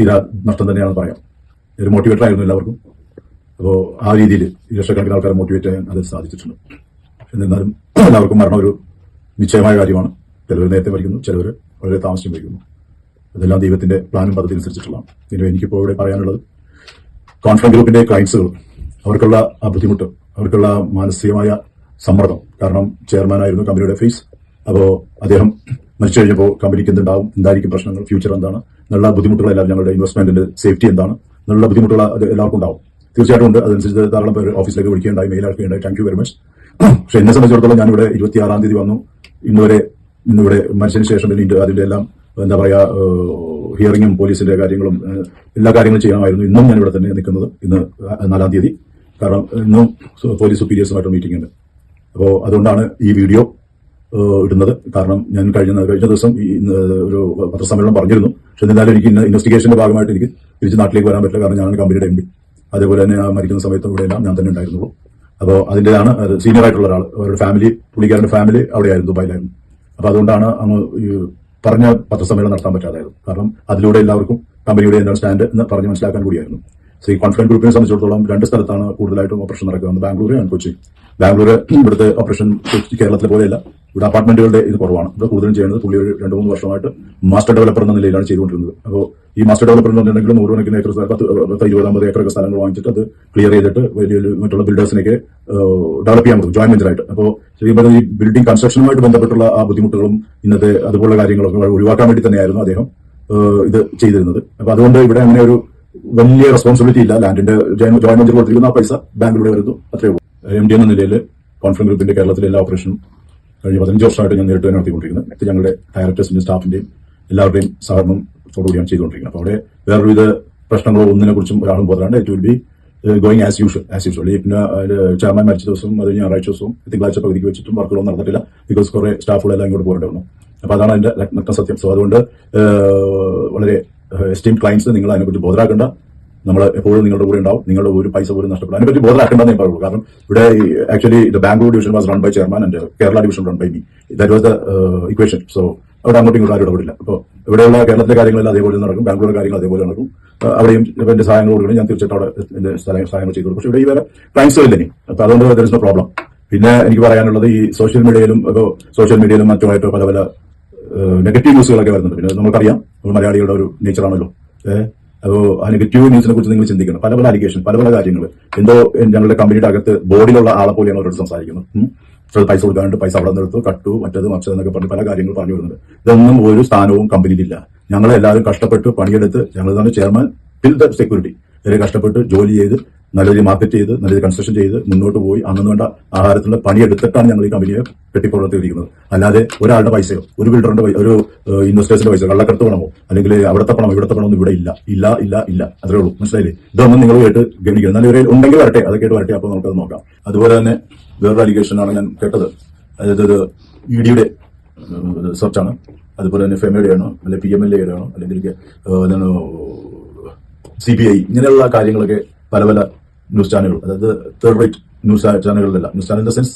തീരാ നഷ്ടം തന്നെയാണ് പറയാം. ഒരു മോട്ടിവേറ്റർ ആയിരുന്നു എല്ലാവർക്കും. അപ്പോൾ ആ രീതിയിൽ ലക്ഷക്കണക്കിന് ആൾക്കാരെ മോട്ടിവേറ്റ് ചെയ്യാൻ അത് സാധിച്ചിട്ടുണ്ട്. എന്നിരുന്നാലും എല്ലാവർക്കും മരണം ഒരു നിശ്ചയമായ കാര്യമാണ്. ചിലവർ നേരത്തെ വരയ്ക്കുന്നു ചിലവർ വളരെ താമസിച്ചും മരിക്കുന്നു. അതെല്ലാം ദൈവത്തിന്റെ പ്ലാനും പദ്ധതി അനുസരിച്ചിട്ടുള്ളതാണ്. ഇനി എനിക്കിപ്പോൾ ഇവിടെ പറയാനുള്ളത് കോൺഫറൻസ് ഗ്രൂപ്പിന്റെ ക്ലയൻസുകൾ അവർക്കുള്ള ആ ബുദ്ധിമുട്ട് അവർക്കുള്ള മാനസികമായ സമ്മർദ്ദം. കാരണം ചെയർമാനായിരുന്നു കമ്പനിയുടെ ഫേസ് അപ്പോൾ അദ്ദേഹം മരിച്ചു കഴിഞ്ഞപ്പോൾ കമ്പനിക്ക് എന്തുണ്ടാവും എന്തായിരിക്കും പ്രശ്നങ്ങൾ ഫ്യൂച്ചർ എന്താണ് നല്ല ബുദ്ധിമുട്ടുകളെല്ലാം ഞങ്ങളുടെ ഇൻവെസ്റ്റ്മെന്റിന്റെ സേഫ്റ്റി എന്താണ് നല്ല ബുദ്ധിമുട്ടുകൾ അത് എല്ലാവർക്കും ഉണ്ടാവും. തീർച്ചയായിട്ടും ഉണ്ട്. അതനുസരിച്ച് ധാരാളം പേര് ഓഫീസിലേക്ക് വിളിക്കുകയുണ്ടായി മെയിൽ ആക്കുകയുണ്ടായി താങ്ക് യു വെരി മച്ച് പക്ഷെ എന്നെ സംബന്ധിച്ചിടത്തോളം ഞാനിവിടെ ഇരുപത്തിയാറാം തീയതി വന്നു. ഇന്നുവരെ ഇന്നിവിടെ മരിച്ചതിന് ശേഷം പിന്നെ ഇതിന്റെ- അതിന്റെ എല്ലാം എന്താ പറയുക ഹിയറിങ്ങും പോലീസിന്റെ കാര്യങ്ങളും എല്ലാ കാര്യങ്ങളും ചെയ്യാമായിരുന്നു. ഇന്നും ഞാൻ ഇവിടെ തന്നെ നിൽക്കുന്നത്. ഇന്ന് നാലാം തീയതി. കാരണം ഇന്നും പോലീസ് സുപ്പീരിയേഴ്സുമായിട്ട് മീറ്റിംഗ് ഉണ്ട്. അപ്പോൾ അതുകൊണ്ടാണ് ഈ വീഡിയോ ഇടുന്നത്. കാരണം ഞാൻ കഴിഞ്ഞ കഴിഞ്ഞ ദിവസം ഈ ഒരു പത്രസമ്മേളനം പറഞ്ഞിരുന്നു. പക്ഷെ എന്നാലും എനിക്ക് ഇന്ന് ഇൻവെസ്റ്റിഗേഷന്റെ ഭാഗമായിട്ട് എനിക്ക് തിരിച്ച് നാട്ടിലേക്ക് വരാൻ പറ്റില്ല. കാരണം ഞാനാണ് കമ്പനിയുടെ എം അതേപോലെ തന്നെ മരിക്കുന്ന സമയത്ത് ഇവിടെ എല്ലാം ഞാൻ തന്നെ ഉണ്ടായിരുന്നുള്ളൂ അപ്പോൾ അതിന്റെതാണ് സീനിയർ ആയിട്ടുള്ള ഒരാൾ. അവരുടെ ഫാമിലി പുള്ളിക്കാരന്റെ ഫാമിലി അവിടെയായിരുന്നു ദുബായിലായിരുന്നു അപ്പോൾ അതുകൊണ്ടാണ് അങ്ങ് പറഞ്ഞ പത്രസമ്മേളനം നടത്താൻ പറ്റാതായിരുന്നു. കാരണം അതിലൂടെ എല്ലാവർക്കും കമ്പനിയുടെ എന്താണ് സ്റ്റാൻഡ് എന്ന് പറഞ്ഞ് മനസ്സിലാക്കാൻ കൂടിയായിരുന്നു. സോ ഈ കോൺഫിഡന്റ് ഗ്രൂപ്പിനെ സംബന്ധിച്ചിടത്തോളം രണ്ട് സ്ഥലത്താണ് കൂടുതലായിട്ടും ഓപ്പറേഷൻ നടക്കുക. ഒന്ന് ബാംഗ്ലൂർ ആൻഡ് കൊച്ചി. ബാംഗ്ലൂർ ഇവിടുത്തെ ഓപ്പറേഷൻ കേരളത്തിലെ പോലെയല്ല. ഇവിടെ അപ്പാർട്ട്മെന്റുകളുടെ ഇത് കുറവാണ്. ഇവിടെ കൂടുതലും ചെയ്യുന്നത് പുള്ളി ഒരു രണ്ട് മൂന്ന് വർഷമായിട്ട് മാസ്റ്റർ ഡെവലപ്പർ എന്ന നിലയിലാണ് ചെയ്തുകൊണ്ടിരുന്നത്. അപ്പോൾ ഈ മാസ്റ്റർ ഡെവലപ്പർ എന്ന് പറഞ്ഞിട്ടുണ്ടെങ്കിൽ നൂറുകണക്കിന് ഏക്കർ സ്ഥലം പത്ത് പത്ത് ഇരുപതാമത് ഏക്കറൊക്കെ സ്ഥലങ്ങൾ വാങ്ങിച്ചിട്ട് അത് ക്ലിയർ ചെയ്തിട്ട് വലിയ മറ്റുള്ള ബിൽഡേഴ്സിനൊക്കെ ഡെവലപ്പ് ചെയ്യാൻ പറ്റും ജോയിൻ വെഞ്ചറായിട്ട് അപ്പോൾ ശരിക്കും ഈ ബിൽഡിംഗ് കൺസ്ട്രക്ഷനുമായിട്ട് ബന്ധപ്പെട്ടുള്ള ആ ബുദ്ധിമുട്ടുകളും ഇന്നത്തെ അതുപോലുള്ള കാര്യങ്ങളൊക്കെ ഒഴിവാക്കാൻ വേണ്ടി തന്നെയായിരുന്നു അദ്ദേഹം ഇത് ചെയ്തിരുന്നത്. അപ്പൊ അതുകൊണ്ട് ഇവിടെ അങ്ങനെ ഒരു വലിയ റെസ്പോൺസിബിലിറ്റി ഇല്ല. ലാൻഡിന്റെ ജോയിന്റ് വെഞ്ചർ കൊടുത്തിരിക്കുന്ന ആ പൈസ ബാങ്കിലൂടെ വരുന്നു. അത്രേ ഉള്ളൂ. എം ഡി എന്ന നിലയിൽ കോൺഫറൻസ് ഗ്രൂപ്പിന്റെ കേരളത്തിലെ എല്ലാ ഓപ്പറേഷനും കഴിഞ്ഞ പതിനഞ്ച് വർഷമായിട്ട് ഞാൻ നേരിട്ട് തന്നെ നടത്തിക്കൊണ്ടിരിക്കുന്നത് ഞങ്ങളുടെ ഡയറക്ടേഴ്സിന്റെയും സ്റ്റാഫിന്റെയും എല്ലാവരുടെയും സഹകരണത്തോടുകൂടിയാണ് ചെയ്തുകൊണ്ടിരിക്കുന്നത്. അപ്പോൾ അവിടെ വേറൊരുവിധ പ്രശ്നങ്ങളോ ഒന്നിനെ കുറിച്ചും ഒരാളും പോകാണ്ട് it will be going as usual as usual ഈ പിന്നെ ചെയർമാൻ മരിച്ച ദിവസവും അത് ഞായറാഴ്ച ദിവസവും തിങ്കളാഴ്ച പകുതിക്ക് വെച്ചിട്ടും വർക്കുകളൊന്നും നടന്നിട്ടില്ല ബിക്കോസ് കുറെ സ്റ്റാഫുകളെല്ലാം ഇങ്ങോട്ട് പോരേണ്ടി വന്നു. അപ്പോൾ അതാണ് അതിന്റെ നഗ്ന സത്യം സോ അതുകൊണ്ട് വളരെ എസ്റ്റീം ക്ലയൻസ് നിങ്ങൾ അതിനെക്കുറിച്ച് ബോധരാക്കേണ്ട. നമ്മൾ എപ്പോഴും നിങ്ങളുടെ കൂടെ ഉണ്ടാവും. നിങ്ങളുടെ ഒരു പൈസ പോലും നഷ്ടപ്പെടും അതിനെപ്പറ്റി ബോധരാക്കേണ്ടെന്നേ പറയുള്ളൂ. കാരണം ഇവിടെ actually the Bangalore division was run by chairman and Kerala division run by me that was the equation so അവിടെ അങ്ങോട്ടും ഇങ്ങോട്ടും ആരും ഇടപെടില്ല. അപ്പോൾ ഇവിടെയുള്ള കേരളത്തിലെ കാര്യങ്ങളെല്ലാം അതേപോലെ നടക്കും. ബാംഗ്ലൂരിലെ കാര്യങ്ങൾ അതേപോലെ നടക്കും. അവിടെയും എന്റെ സഹായങ്ങൾ കൊടുക്കണം ഞാൻ തീർച്ചയായിട്ടും അവിടെ എന്റെ സഹായ- സഹായങ്ങൾ ചെയ്തു കൊടുക്കും പക്ഷേ ഇവിടെ ഈ വേറെ ക്ലയൻസുകൾ ഇനി. അപ്പോൾ അതുകൊണ്ട് ദർ ഇസ് നോ പ്രോബ്ലം പിന്നെ എനിക്ക് പറയാനുള്ളത് ഈ സോഷ്യൽ മീഡിയയിലും ഇപ്പോൾ സോഷ്യൽ മീഡിയയിലും മറ്റുമായിട്ട് പല പല നെഗറ്റീവ് ന്യൂസുകളൊക്കെ വരുന്നുണ്ട്. പിന്നെ നമുക്കറിയാം. നമ്മൾ മലയാളികളുടെ ഒരു നേച്ചറാണല്ലോ ഏഹ് അപ്പോൾ ആ നെഗറ്റീവ് ന്യൂസിനെ കുറിച്ച് നിങ്ങൾ ചിന്തിക്കണം. പല പല അലിഗേഷൻ പല പല കാര്യങ്ങൾ. എന്തോ ഞങ്ങളുടെ കമ്പനിയുടെ അകത്ത് ബോർഡിലുള്ള ആളെ പോലെയാണ് അവരോട് സംസാരിക്കുന്നത്. പൈസ കൊടുക്കാണ്ട് പൈസ അവിടെ നിന്ന് എടുത്തു കട്ടു മറ്റത് മറ്റത് എന്നൊക്കെ പറഞ്ഞ് പല കാര്യങ്ങൾ പറഞ്ഞു വരുന്നത് ഇതൊന്നും ഒരു സ്ഥാനവും കമ്പനിയിലില്ല ഞങ്ങളെല്ലാവരും കഷ്ടപ്പെട്ട് പണിയെടുത്ത് ഞങ്ങൾ തന്നെ ചെയർമാൻ ഫിൽ ദ സെക്യൂരിറ്റി ഇവരെ കഷ്ടപ്പെട്ട് ജോലി ചെയ്ത് നല്ല രീതിയിൽ മാർക്കറ്റ് ചെയ്ത് നല്ല രീതിയിൽ കൺസ്ട്രക്ഷൻ ചെയ്ത് മുന്നോട്ട് പോയി അന്നു വേണ്ട ആഹാരത്തിലുള്ള പണിയെടുത്തിട്ടാണ് ഞങ്ങൾ ഈ കമ്പനിയെ കെട്ടിപ്പുറത്തിരിക്കുന്നത് അല്ലാതെ ഒരാളുടെ പൈസയോ ഒരു ബിൽഡറിന്റെ ഒരു ഇൻവെസ്റ്റേഴ്സിന്റെ പൈസ കള്ളക്കടത്ത് പണമോ അല്ലെങ്കിൽ അവിടുത്തെ പണം ഇവിടുത്തെ പണം ഇവിടെ ഇല്ല. ഇല്ല ഇല്ല ഇല്ല. അത്രേ ഉള്ളൂ. മനസ്സിലായില്ലേ? ഇതൊന്നും നിങ്ങൾ കേട്ട് ഗവനിക്കണം എന്നാലും ഉണ്ടെങ്കിൽ വരട്ടെ. അത് കേട്ട് വരട്ടെ. അപ്പോൾ നമുക്കത് നോക്കാം. അതുപോലെ തന്നെ വേറൊരു അലിഗേഷൻ ആണ് ഞാൻ കേട്ടത്. അതായത് ഒരു ഇ ഡിയുടെ സെർച്ചാണ് അതുപോലെ തന്നെ ഫെമയുടെ ആണോ അല്ലെങ്കിൽ പി എം എൽ എയുടെ ആണോ അല്ലെങ്കിൽ സി ബി ഐ ഇങ്ങനെയുള്ള കാര്യങ്ങളൊക്കെ പല പല ന്യൂസ് ചാനലുകൾ അതായത് third rate news ചാനലുകളിലല്ല news channel in the sense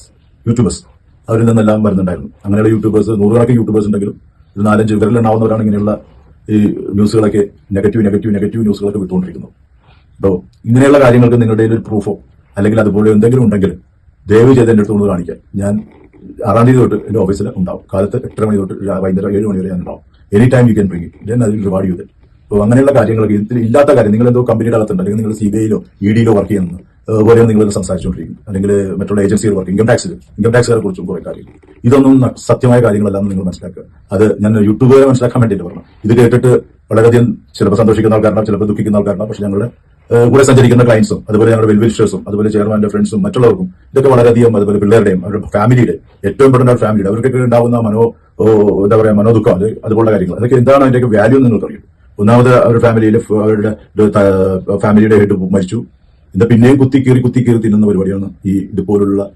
YouTubers. അവരിൽ നിന്നെല്ലാം വരുന്നുണ്ടായിരുന്നു. അങ്ങനെയുള്ള യൂട്യൂബേഴ്സ് നൂറുകണക്കിന് യൂട്യൂബേഴ്സ് ഉണ്ടെങ്കിലും ഒരു നാലഞ്ച് വിരലുണ്ടാവുന്നവരാണ് ഇങ്ങനെയുള്ള ഈ ന്യൂസുകളൊക്കെ നെഗറ്റീവ് നെഗറ്റീവ് നെഗറ്റീവ് ന്യൂസുകളൊക്കെ വിട്ടുകൊണ്ടിരിക്കുന്നത് അപ്പോൾ ഇങ്ങനെയുള്ള കാര്യങ്ങൾക്ക് നിങ്ങളുടെ ഒരു പ്രൂഫോ അല്ലെങ്കിൽ അതുപോലെ എന്തെങ്കിലും ഉണ്ടെങ്കിൽ ദയവ് ചെയ്ത് എന്റെ അടുത്ത് ഒന്ന് ഞാൻ ആറാം തീയതി തൊട്ട് എന്റെ ഓഫീസിൽ ഉണ്ടാവും. കാലത്ത് എട്ടര മണി തൊട്ട് വൈകുന്നേരം ഏഴ് മണി വരെ ഞാൻ ഉണ്ടാവും. Any time you can bring it then അതിൽ റിവാർഡ് ചെയ്ത് അപ്പോൾ അങ്ങനെയുള്ള കാര്യങ്ങളൊക്കെ ഇല്ലാത്ത കാര്യം നിങ്ങൾ എന്തോ കമ്പനിയുടെ അകത്തുണ്ട് അല്ലെങ്കിൽ നിങ്ങൾ സി ബി ഐയിലോ ഇ ഡിയിലോ വർക്ക് ചെയ്യുന്നു പോലെയാണ് നിങ്ങൾ സംസാരിച്ചുകൊണ്ടിരിക്കും അല്ലെങ്കിൽ മറ്റുള്ള ഏജൻസികൾ വർക്ക് ഇൻകം ടാക്സിൽ ഇൻകം ടാക്സുകാരെ കുറിച്ചും കുറെ കാര്യങ്ങൾ. ഇതൊന്നും സത്യമായ കാര്യങ്ങളല്ലെന്ന് നിങ്ങൾ മനസ്സിലാക്കുക. അത് ഞാൻ യൂട്യൂബുകാരെ മനസ്സിലാക്കാൻ വേണ്ടിയിട്ട് പറഞ്ഞു. ഇത് കേട്ടിട്ട് വളരെയധികം ചിലപ്പോൾ സന്തോഷിക്കുന്ന ആൾക്കാരണം ചിലപ്പോൾ ദുഃഖിക്കുന്ന ആൾക്കാരണം പക്ഷെ ഞങ്ങളുടെ കൂടെ സഞ്ചരിക്കുന്ന ക്ലയൻസും അതുപോലെ ഞങ്ങളുടെ വെൽവിഷേഴ്സും അതുപോലെ ചെയർമാന്റെ ഫ്രണ്ട്സും മറ്റുള്ളവർക്കും ഇതൊക്കെ വളരെയധികം അതുപോലെ പിള്ളേരുടെയും അവരുടെ ഫാമിലിയുടെ ഏറ്റവും ഇമ്പോർട്ടന്റ് ഫാമിലിയുടെ അവർക്കൊക്കെ ഉണ്ടാകുന്ന മനോ എന്താ പറയുക മനോദുഃഖം അത് അതുപോലുള്ള കാര്യങ്ങൾ. അതൊക്കെ എന്താണ് അതിന്റെയൊക്കെ വാല്യൂ എന്ന് നിങ്ങൾക്ക് അറിയും ഒന്നാമത് അവരുടെ ഫാമിലിയിലെ ഫ- അവരുടെ ഫാമിലിയുടെ ഹെഡ് മരിച്ചു. എന്താ പിന്നെയും കുത്തി കീറി കുത്തി കീറി തിന്നുന്ന പരിപാടിയാണ് ഈ ഇതുപോലുള്ള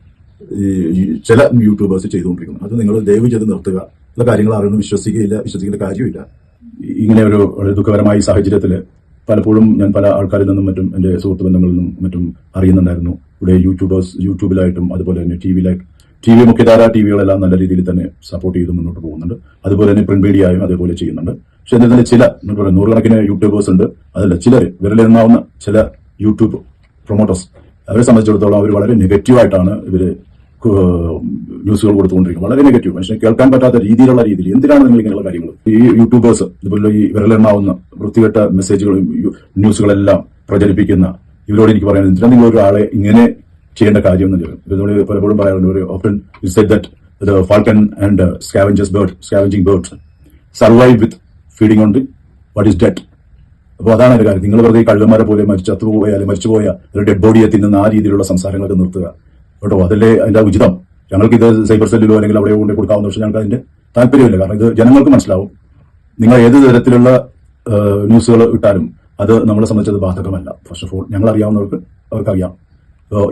ഈ ചില യൂട്യൂബേഴ്സ് ചെയ്തുകൊണ്ടിരിക്കുന്നത്. അത് നിങ്ങൾ ദയവ് ചെയ്ത് നിർത്തുക. ഉള്ള കാര്യങ്ങൾ ആരും വിശ്വസിക്കുകയില്ല വിശ്വസിക്കേണ്ട കാര്യമില്ല ഇങ്ങനെ ഒരു ദുഃഖകരമായ സാഹചര്യത്തിൽ പലപ്പോഴും ഞാൻ പല ആൾക്കാരിൽ നിന്നും മറ്റും എന്റെ സുഹൃത്ത് ബന്ധങ്ങളിൽ നിന്നും മറ്റും അറിയുന്നുണ്ടായിരുന്നു. ഇവിടെ യൂട്യൂബേഴ്സ് യൂട്യൂബിലായിട്ടും അതുപോലെ തന്നെ ടി വിയിലായിട്ടും ടി വി മുഖ്യധാര ടി വികളെല്ലാം നല്ല രീതിയിൽ തന്നെ സപ്പോർട്ട് ചെയ്ത് മുന്നോട്ട് പോകുന്നുണ്ട്. അതുപോലെ തന്നെ പ്രിന്റ് മീഡിയയും അതേപോലെ ചെയ്യുന്നുണ്ട്. പക്ഷെ എന്നാൽ തന്നെ ചില നൂറുകണക്കിന് യൂട്യൂബേഴ്സ് ഉണ്ട്. അതല്ല ചിലർ വിരലെണ്ണാവുന്ന ചില യൂട്യൂബ് പ്രൊമോട്ടേഴ്സ് അവരെ സംബന്ധിച്ചിടത്തോളം അവർ വളരെ നെഗറ്റീവായിട്ടാണ് ഇവർ കു- ന്യൂസുകൾ കൊടുത്തുകൊണ്ടിരിക്കുന്നത്. വളരെ നെഗറ്റീവ്. പക്ഷെ കേൾക്കാൻ പറ്റാത്ത രീതിയിലുള്ള രീതിയിൽ എന്തിനാണ് നിങ്ങൾ ഇങ്ങനെയുള്ള കാര്യങ്ങൾ? ഈ യൂട്യൂബേഴ്സ് ഇതുപോലെ ഈ വിരലെണ്ണാവുന്ന വൃത്തികെട്ട മെസ്സേജുകളും ന്യൂസുകളെല്ലാം പ്രചരിപ്പിക്കുന്ന ഇവരോട് എനിക്ക് പറയാൻ എന്തിനാണ് നിങ്ങൾ ഒരാളെ ഇങ്ങനെ ചെയ്യേണ്ട കാര്യമൊന്നുമില്ല ഇവരോട് പലപ്പോഴും പറയാറുണ്ട് ഒരു open set that falcon and scavenges bird scavenging birds survive with feeding ഉണ്ട്. വാട്ട് ഈസ് ഡെറ്റ് അപ്പോൾ അതാണ് ഒരു കാര്യം. നിങ്ങൾ വെറുതെ കള്ളന്മാരെ പോലെ മരിച്ചു ചത്തുപോയ അല്ലെങ്കിൽ മരിച്ചുപോയ ഒരു ഡെഡ് ബോഡിയെ തിന്നുന്ന ആ രീതിയിലുള്ള സംസാരങ്ങളൊക്കെ നിർത്തുക. കേട്ടോ? അതല്ലേ അതിന്റെ ഉചിതം. ഞങ്ങൾക്ക് ഇത് സൈബർ സെല്ലിലോ അല്ലെങ്കിൽ അവിടെ കൊണ്ട് കൊടുക്കാവുന്ന പക്ഷേ ഞങ്ങൾക്ക് അതിന്റെ താല്പര്യമില്ല. കാരണം ഇത് ജനങ്ങൾക്ക് മനസ്സിലാവും. നിങ്ങൾ ഏത് തരത്തിലുള്ള ന്യൂസുകൾ ഇട്ടാലും അത് നമ്മളെ സംബന്ധിച്ചത് ബാധകമല്ല. ഫസ്റ്റ് ഓഫ് ഓൾ ഞങ്ങൾ അറിയാവുന്നവർക്ക് അവർക്കറിയാം.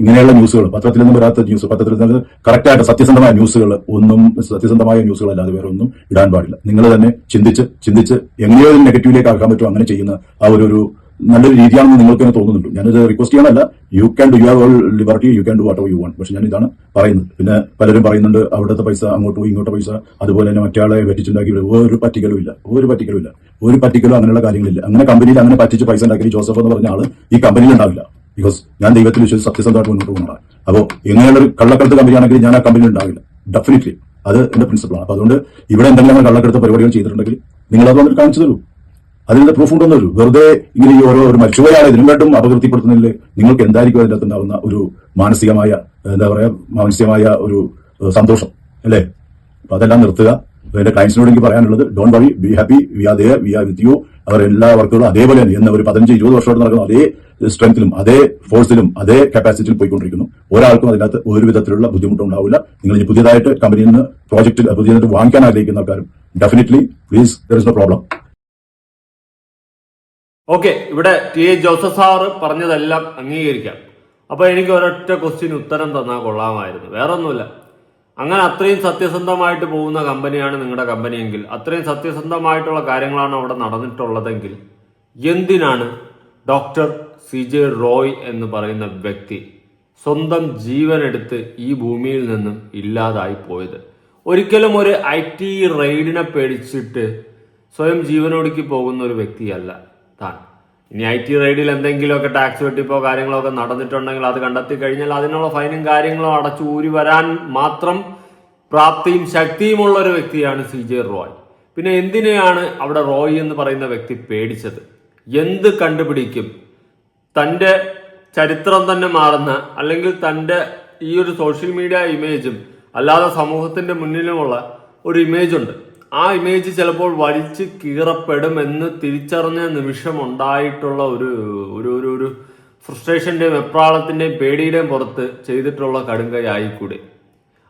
ഇങ്ങനെയുള്ള ന്യൂസുകൾ പത്രത്തിൽ നിന്നും വരാത്ത ന്യൂസ് പത്രത്തിൽ നിന്ന് കറക്റ്റായിട്ട് സത്യസന്ധമായ ന്യൂസുകൾ ഒന്നും സത്യസന്ധമായ ന്യൂസുകൾ അല്ലാതെ വേറെ ഒന്നും ഇടാൻ പാടില്ല. നിങ്ങൾ തന്നെ ചിന്തിച്ച് ചിന്തിച്ച് എങ്ങനെയോ നെഗറ്റീവിലേക്ക് ആക്കാൻ പറ്റുമോ അങ്ങനെ ചെയ്യുന്ന ആ ഒരു നല്ലൊരു രീതിയാണെന്ന് നിങ്ങൾക്ക് തന്നെ തോന്നുന്നുണ്ട്. ഞാനിത് request ചെയ്യാനല്ല you can do you have all liberty you can do what you want പക്ഷെ ഞാൻ ഇതാണ് പറയുന്നത്. പിന്നെ പലരും പറയുന്നുണ്ട് അവിടുത്തെ പൈസ അങ്ങോട്ട് പോയി ഇങ്ങോട്ട് പൈസ അതുപോലെ തന്നെ മറ്റേ പറ്റിച്ചുണ്ടാക്കി ഒരു പറ്റിക്കലും ഇല്ല ഒരു പറ്റിക്കലും ഇല്ല. ഒരു പറ്റിക്കലും അങ്ങനെയുള്ള കാര്യങ്ങളില്ല. അങ്ങനെ കമ്പനിയിൽ അങ്ങനെ പറ്റിച്ച് പൈസ ഉണ്ടാക്കി ജോസഫ് എന്ന് പറഞ്ഞ ആൾ ഈ കമ്പനിയിൽ ഉണ്ടാവില്ല. ബിക്കോസ് ഞാൻ ദൈവത്തിൽ വിശ്വസിച്ച് സത്യസന്ധമായിട്ട് മുന്നോട്ട് പോകുന്നതാണ്. അപ്പോൾ ഇങ്ങനെയുള്ള ഒരു കള്ളക്കടത്ത് കമ്പനിയാണെങ്കിൽ ഞാൻ ആ കമ്പനിയിൽ ഉണ്ടാവില്ല. ഡെഫിനറ്റ്ലി അത് എന്റെ പ്രിൻസിപ്പിളാണ് അപ്പൊ അതുകൊണ്ട് ഇവിടെ എന്തെങ്കിലും കള്ളക്കടത്ത് പരിപാടികൾ ചെയ്തിട്ടുണ്ടെങ്കിൽ നിങ്ങൾ അത് വന്നിട്ട് കാണിച്ചു തരൂ. അതിന്റെ പ്രൂഫ് ഉണ്ടെന്ന് വരൂ. വെറുതെ ഇങ്ങനെ ഈ ഓരോ ഒരു മരിച്ചുപോയാണ് ഇതിനും വേണ്ടും അപകീർത്തിപ്പെടുത്തുന്നതിൽ നിങ്ങൾക്ക് എന്തായിരിക്കും അതിന്റെ അകത്തുണ്ടാവുന്ന ഒരു മാനസികമായ എന്താ പറയാ മാനസികമായ ഒരു സന്തോഷം. അല്ലേ? അപ്പൊ അതെല്ലാം നിർത്തുക. എന്റെ ക്ലയൻസിനോട് എനിക്ക് പറയാനുള്ളത് don't worry be happy we are there we are with you അവർ എല്ലാ വർക്കുകളും അതേപോലെ തന്നെ ഇന്ന് ഒരു പതിനഞ്ച് ഇരുപത് വർഷമായിട്ട് നടക്കുന്ന അതേ സ്ട്രെങ്ത്തിലും അതേ ഫോഴ്സിലും അതേ കപ്പാസിറ്റിയിൽ പോയിക്കൊണ്ടിരിക്കുന്നു. ഒരാൾക്കും അതിനകത്ത് ഒരു വിധത്തിലുള്ള ബുദ്ധിമുട്ടും ഉണ്ടാവില്ല നിങ്ങൾ ഇനി പുതിയതായിട്ട് കമ്പനിയിൽ നിന്ന് പ്രോജക്റ്റ് പുതിയതായിട്ട് വാങ്ങിക്കാൻ ആഗ്രഹിക്കുന്ന ആൾക്കാരും definitely please there is no problem okay ഇവിടെ ടി എ ജോസഫ് സാറ് പറഞ്ഞതെല്ലാം അംഗീകരിക്കാം. അപ്പൊ എനിക്ക് ഒരൊറ്റ ക്വസ്റ്റ്യൻ ഉത്തരം തന്നാൽ കൊള്ളാമായിരുന്നു. വേറെ ഒന്നുമില്ല അങ്ങനെ അത്രയും സത്യസന്ധമായിട്ട് പോകുന്ന കമ്പനിയാണ് നിങ്ങളുടെ കമ്പനിയെങ്കിൽ അത്രയും സത്യസന്ധമായിട്ടുള്ള കാര്യങ്ങളാണ് അവിടെ നടന്നിട്ടുള്ളതെങ്കിൽ എന്തിനാണ് ഡോക്ടർ സി ജെ റോയ് എന്ന് പറയുന്ന വ്യക്തി സ്വന്തം ജീവനെടുത്ത് ഈ ഭൂമിയിൽ നിന്നും ഇല്ലാതായി പോയത്? ഒരിക്കലും ഒരു ഐ ടി റെയ്ഡിനെ പേടിച്ചിട്ട് സ്വയം ജീവനൊടുക്കി പോകുന്ന ഒരു വ്യക്തിയല്ല താൻ. ഇനി ഐ ടി റെയ്ഡിൽ എന്തെങ്കിലുമൊക്കെ ടാക്സ് വെട്ടിപ്പോ കാര്യങ്ങളോ ഒക്കെ നടന്നിട്ടുണ്ടെങ്കിൽ അത് കണ്ടെത്തി കഴിഞ്ഞാൽ അതിനുള്ള ഫൈനും കാര്യങ്ങളും അടച്ചു ഊരി വരാൻ മാത്രം പ്രാപ്തിയും ശക്തിയുമുള്ള ഒരു വ്യക്തിയാണ് സി ജെ റോയ്. പിന്നെ എന്തിനെയാണ് അവിടെ റോയ് എന്ന് പറയുന്ന വ്യക്തി പേടിച്ചത്? എന്ത് കണ്ടുപിടിക്കും? തന്റെ ചരിത്രം തന്നെ മാറുന്ന അല്ലെങ്കിൽ തന്റെ ഈ ഒരു സോഷ്യൽ മീഡിയ ഇമേജും അല്ലാതെ സമൂഹത്തിന്റെ മുന്നിലുമുള്ള ഒരു ഇമേജ് ഉണ്ട്. ആ ഇമേജ് ചിലപ്പോൾ വലിച്ചു കീറപ്പെടും എന്ന് തിരിച്ചറിഞ്ഞ നിമിഷം ഉണ്ടായിട്ടുള്ള ഒരു ഒരു ഒരു ഒരു ഫ്രസ്ട്രേഷന്റെയും വെപ്രാളത്തിന്റെയും പേടിയുടെയും പുറത്ത് ചെയ്തിട്ടുള്ള കടുങ്കൈ ആയിക്കൂടെ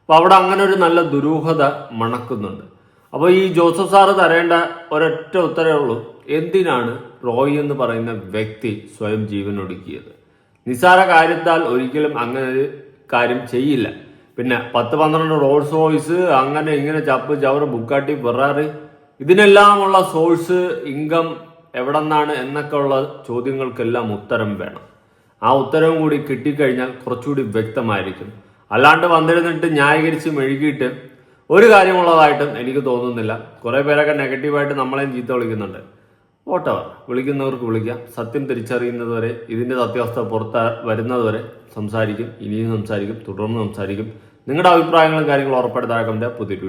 അവിടെ അങ്ങനെ ഒരു നല്ല ദുരൂഹത മണക്കുന്നുണ്ട്. അപ്പോൾ ഈ ജോസഫ് സാറ് തരേണ്ട ഒരൊറ്റ ഉത്തരവേ ഉള്ളൂ. എന്തിനാണ് റോയ് എന്ന് പറയുന്ന വ്യക്തി സ്വയം ജീവനൊടുക്കിയത്? നിസാര കാര്യത്താൽ ഒരിക്കലും അങ്ങനെ ഒരു കാര്യം ചെയ്യില്ല. പിന്നെ പത്ത് പന്ത്രണ്ട് റോൾസ് റോയ്സ് അങ്ങനെ ഇങ്ങനെ ചപ്പ് ചവറ് ബുക്കാട്ടി ഫെറാറി ഇതിനെല്ലാമുള്ള സോഴ്സ് ഇൻകം എവിടെ നിന്നാണ് എന്നൊക്കെ ഉള്ള ചോദ്യങ്ങൾക്കെല്ലാം ഉത്തരം വേണം. ആ ഉത്തരവും കൂടി കിട്ടിക്കഴിഞ്ഞാൽ കുറച്ചുകൂടി വ്യക്തമായിരിക്കും. അല്ലാണ്ട് വന്നിരുന്നിട്ട് ന്യായീകരിച്ച് മെഴുകിയിട്ട് ഒരു കാര്യമുള്ളതായിട്ടും എനിക്ക് തോന്നുന്നില്ല. കുറേ പേരൊക്കെ നെഗറ്റീവായിട്ട് നമ്മളെയും ചീത്ത വിളിക്കുന്നുണ്ട്. വോട്ടവർ വിളിക്കുന്നവർക്ക് വിളിക്കാം. സത്യം തിരിച്ചറിയുന്നതുവരെ ഇതിന്റെ സത്യാവസ്ഥ പുറത്ത് വരുന്നതുവരെ സംസാരിക്കും. ഇനിയും സംസാരിക്കും. തുടർന്ന് സംസാരിക്കും. നിങ്ങളുടെ അഭിപ്രായങ്ങളും കാര്യങ്ങളും ഉറപ്പെടുത്താൻ പുതിയ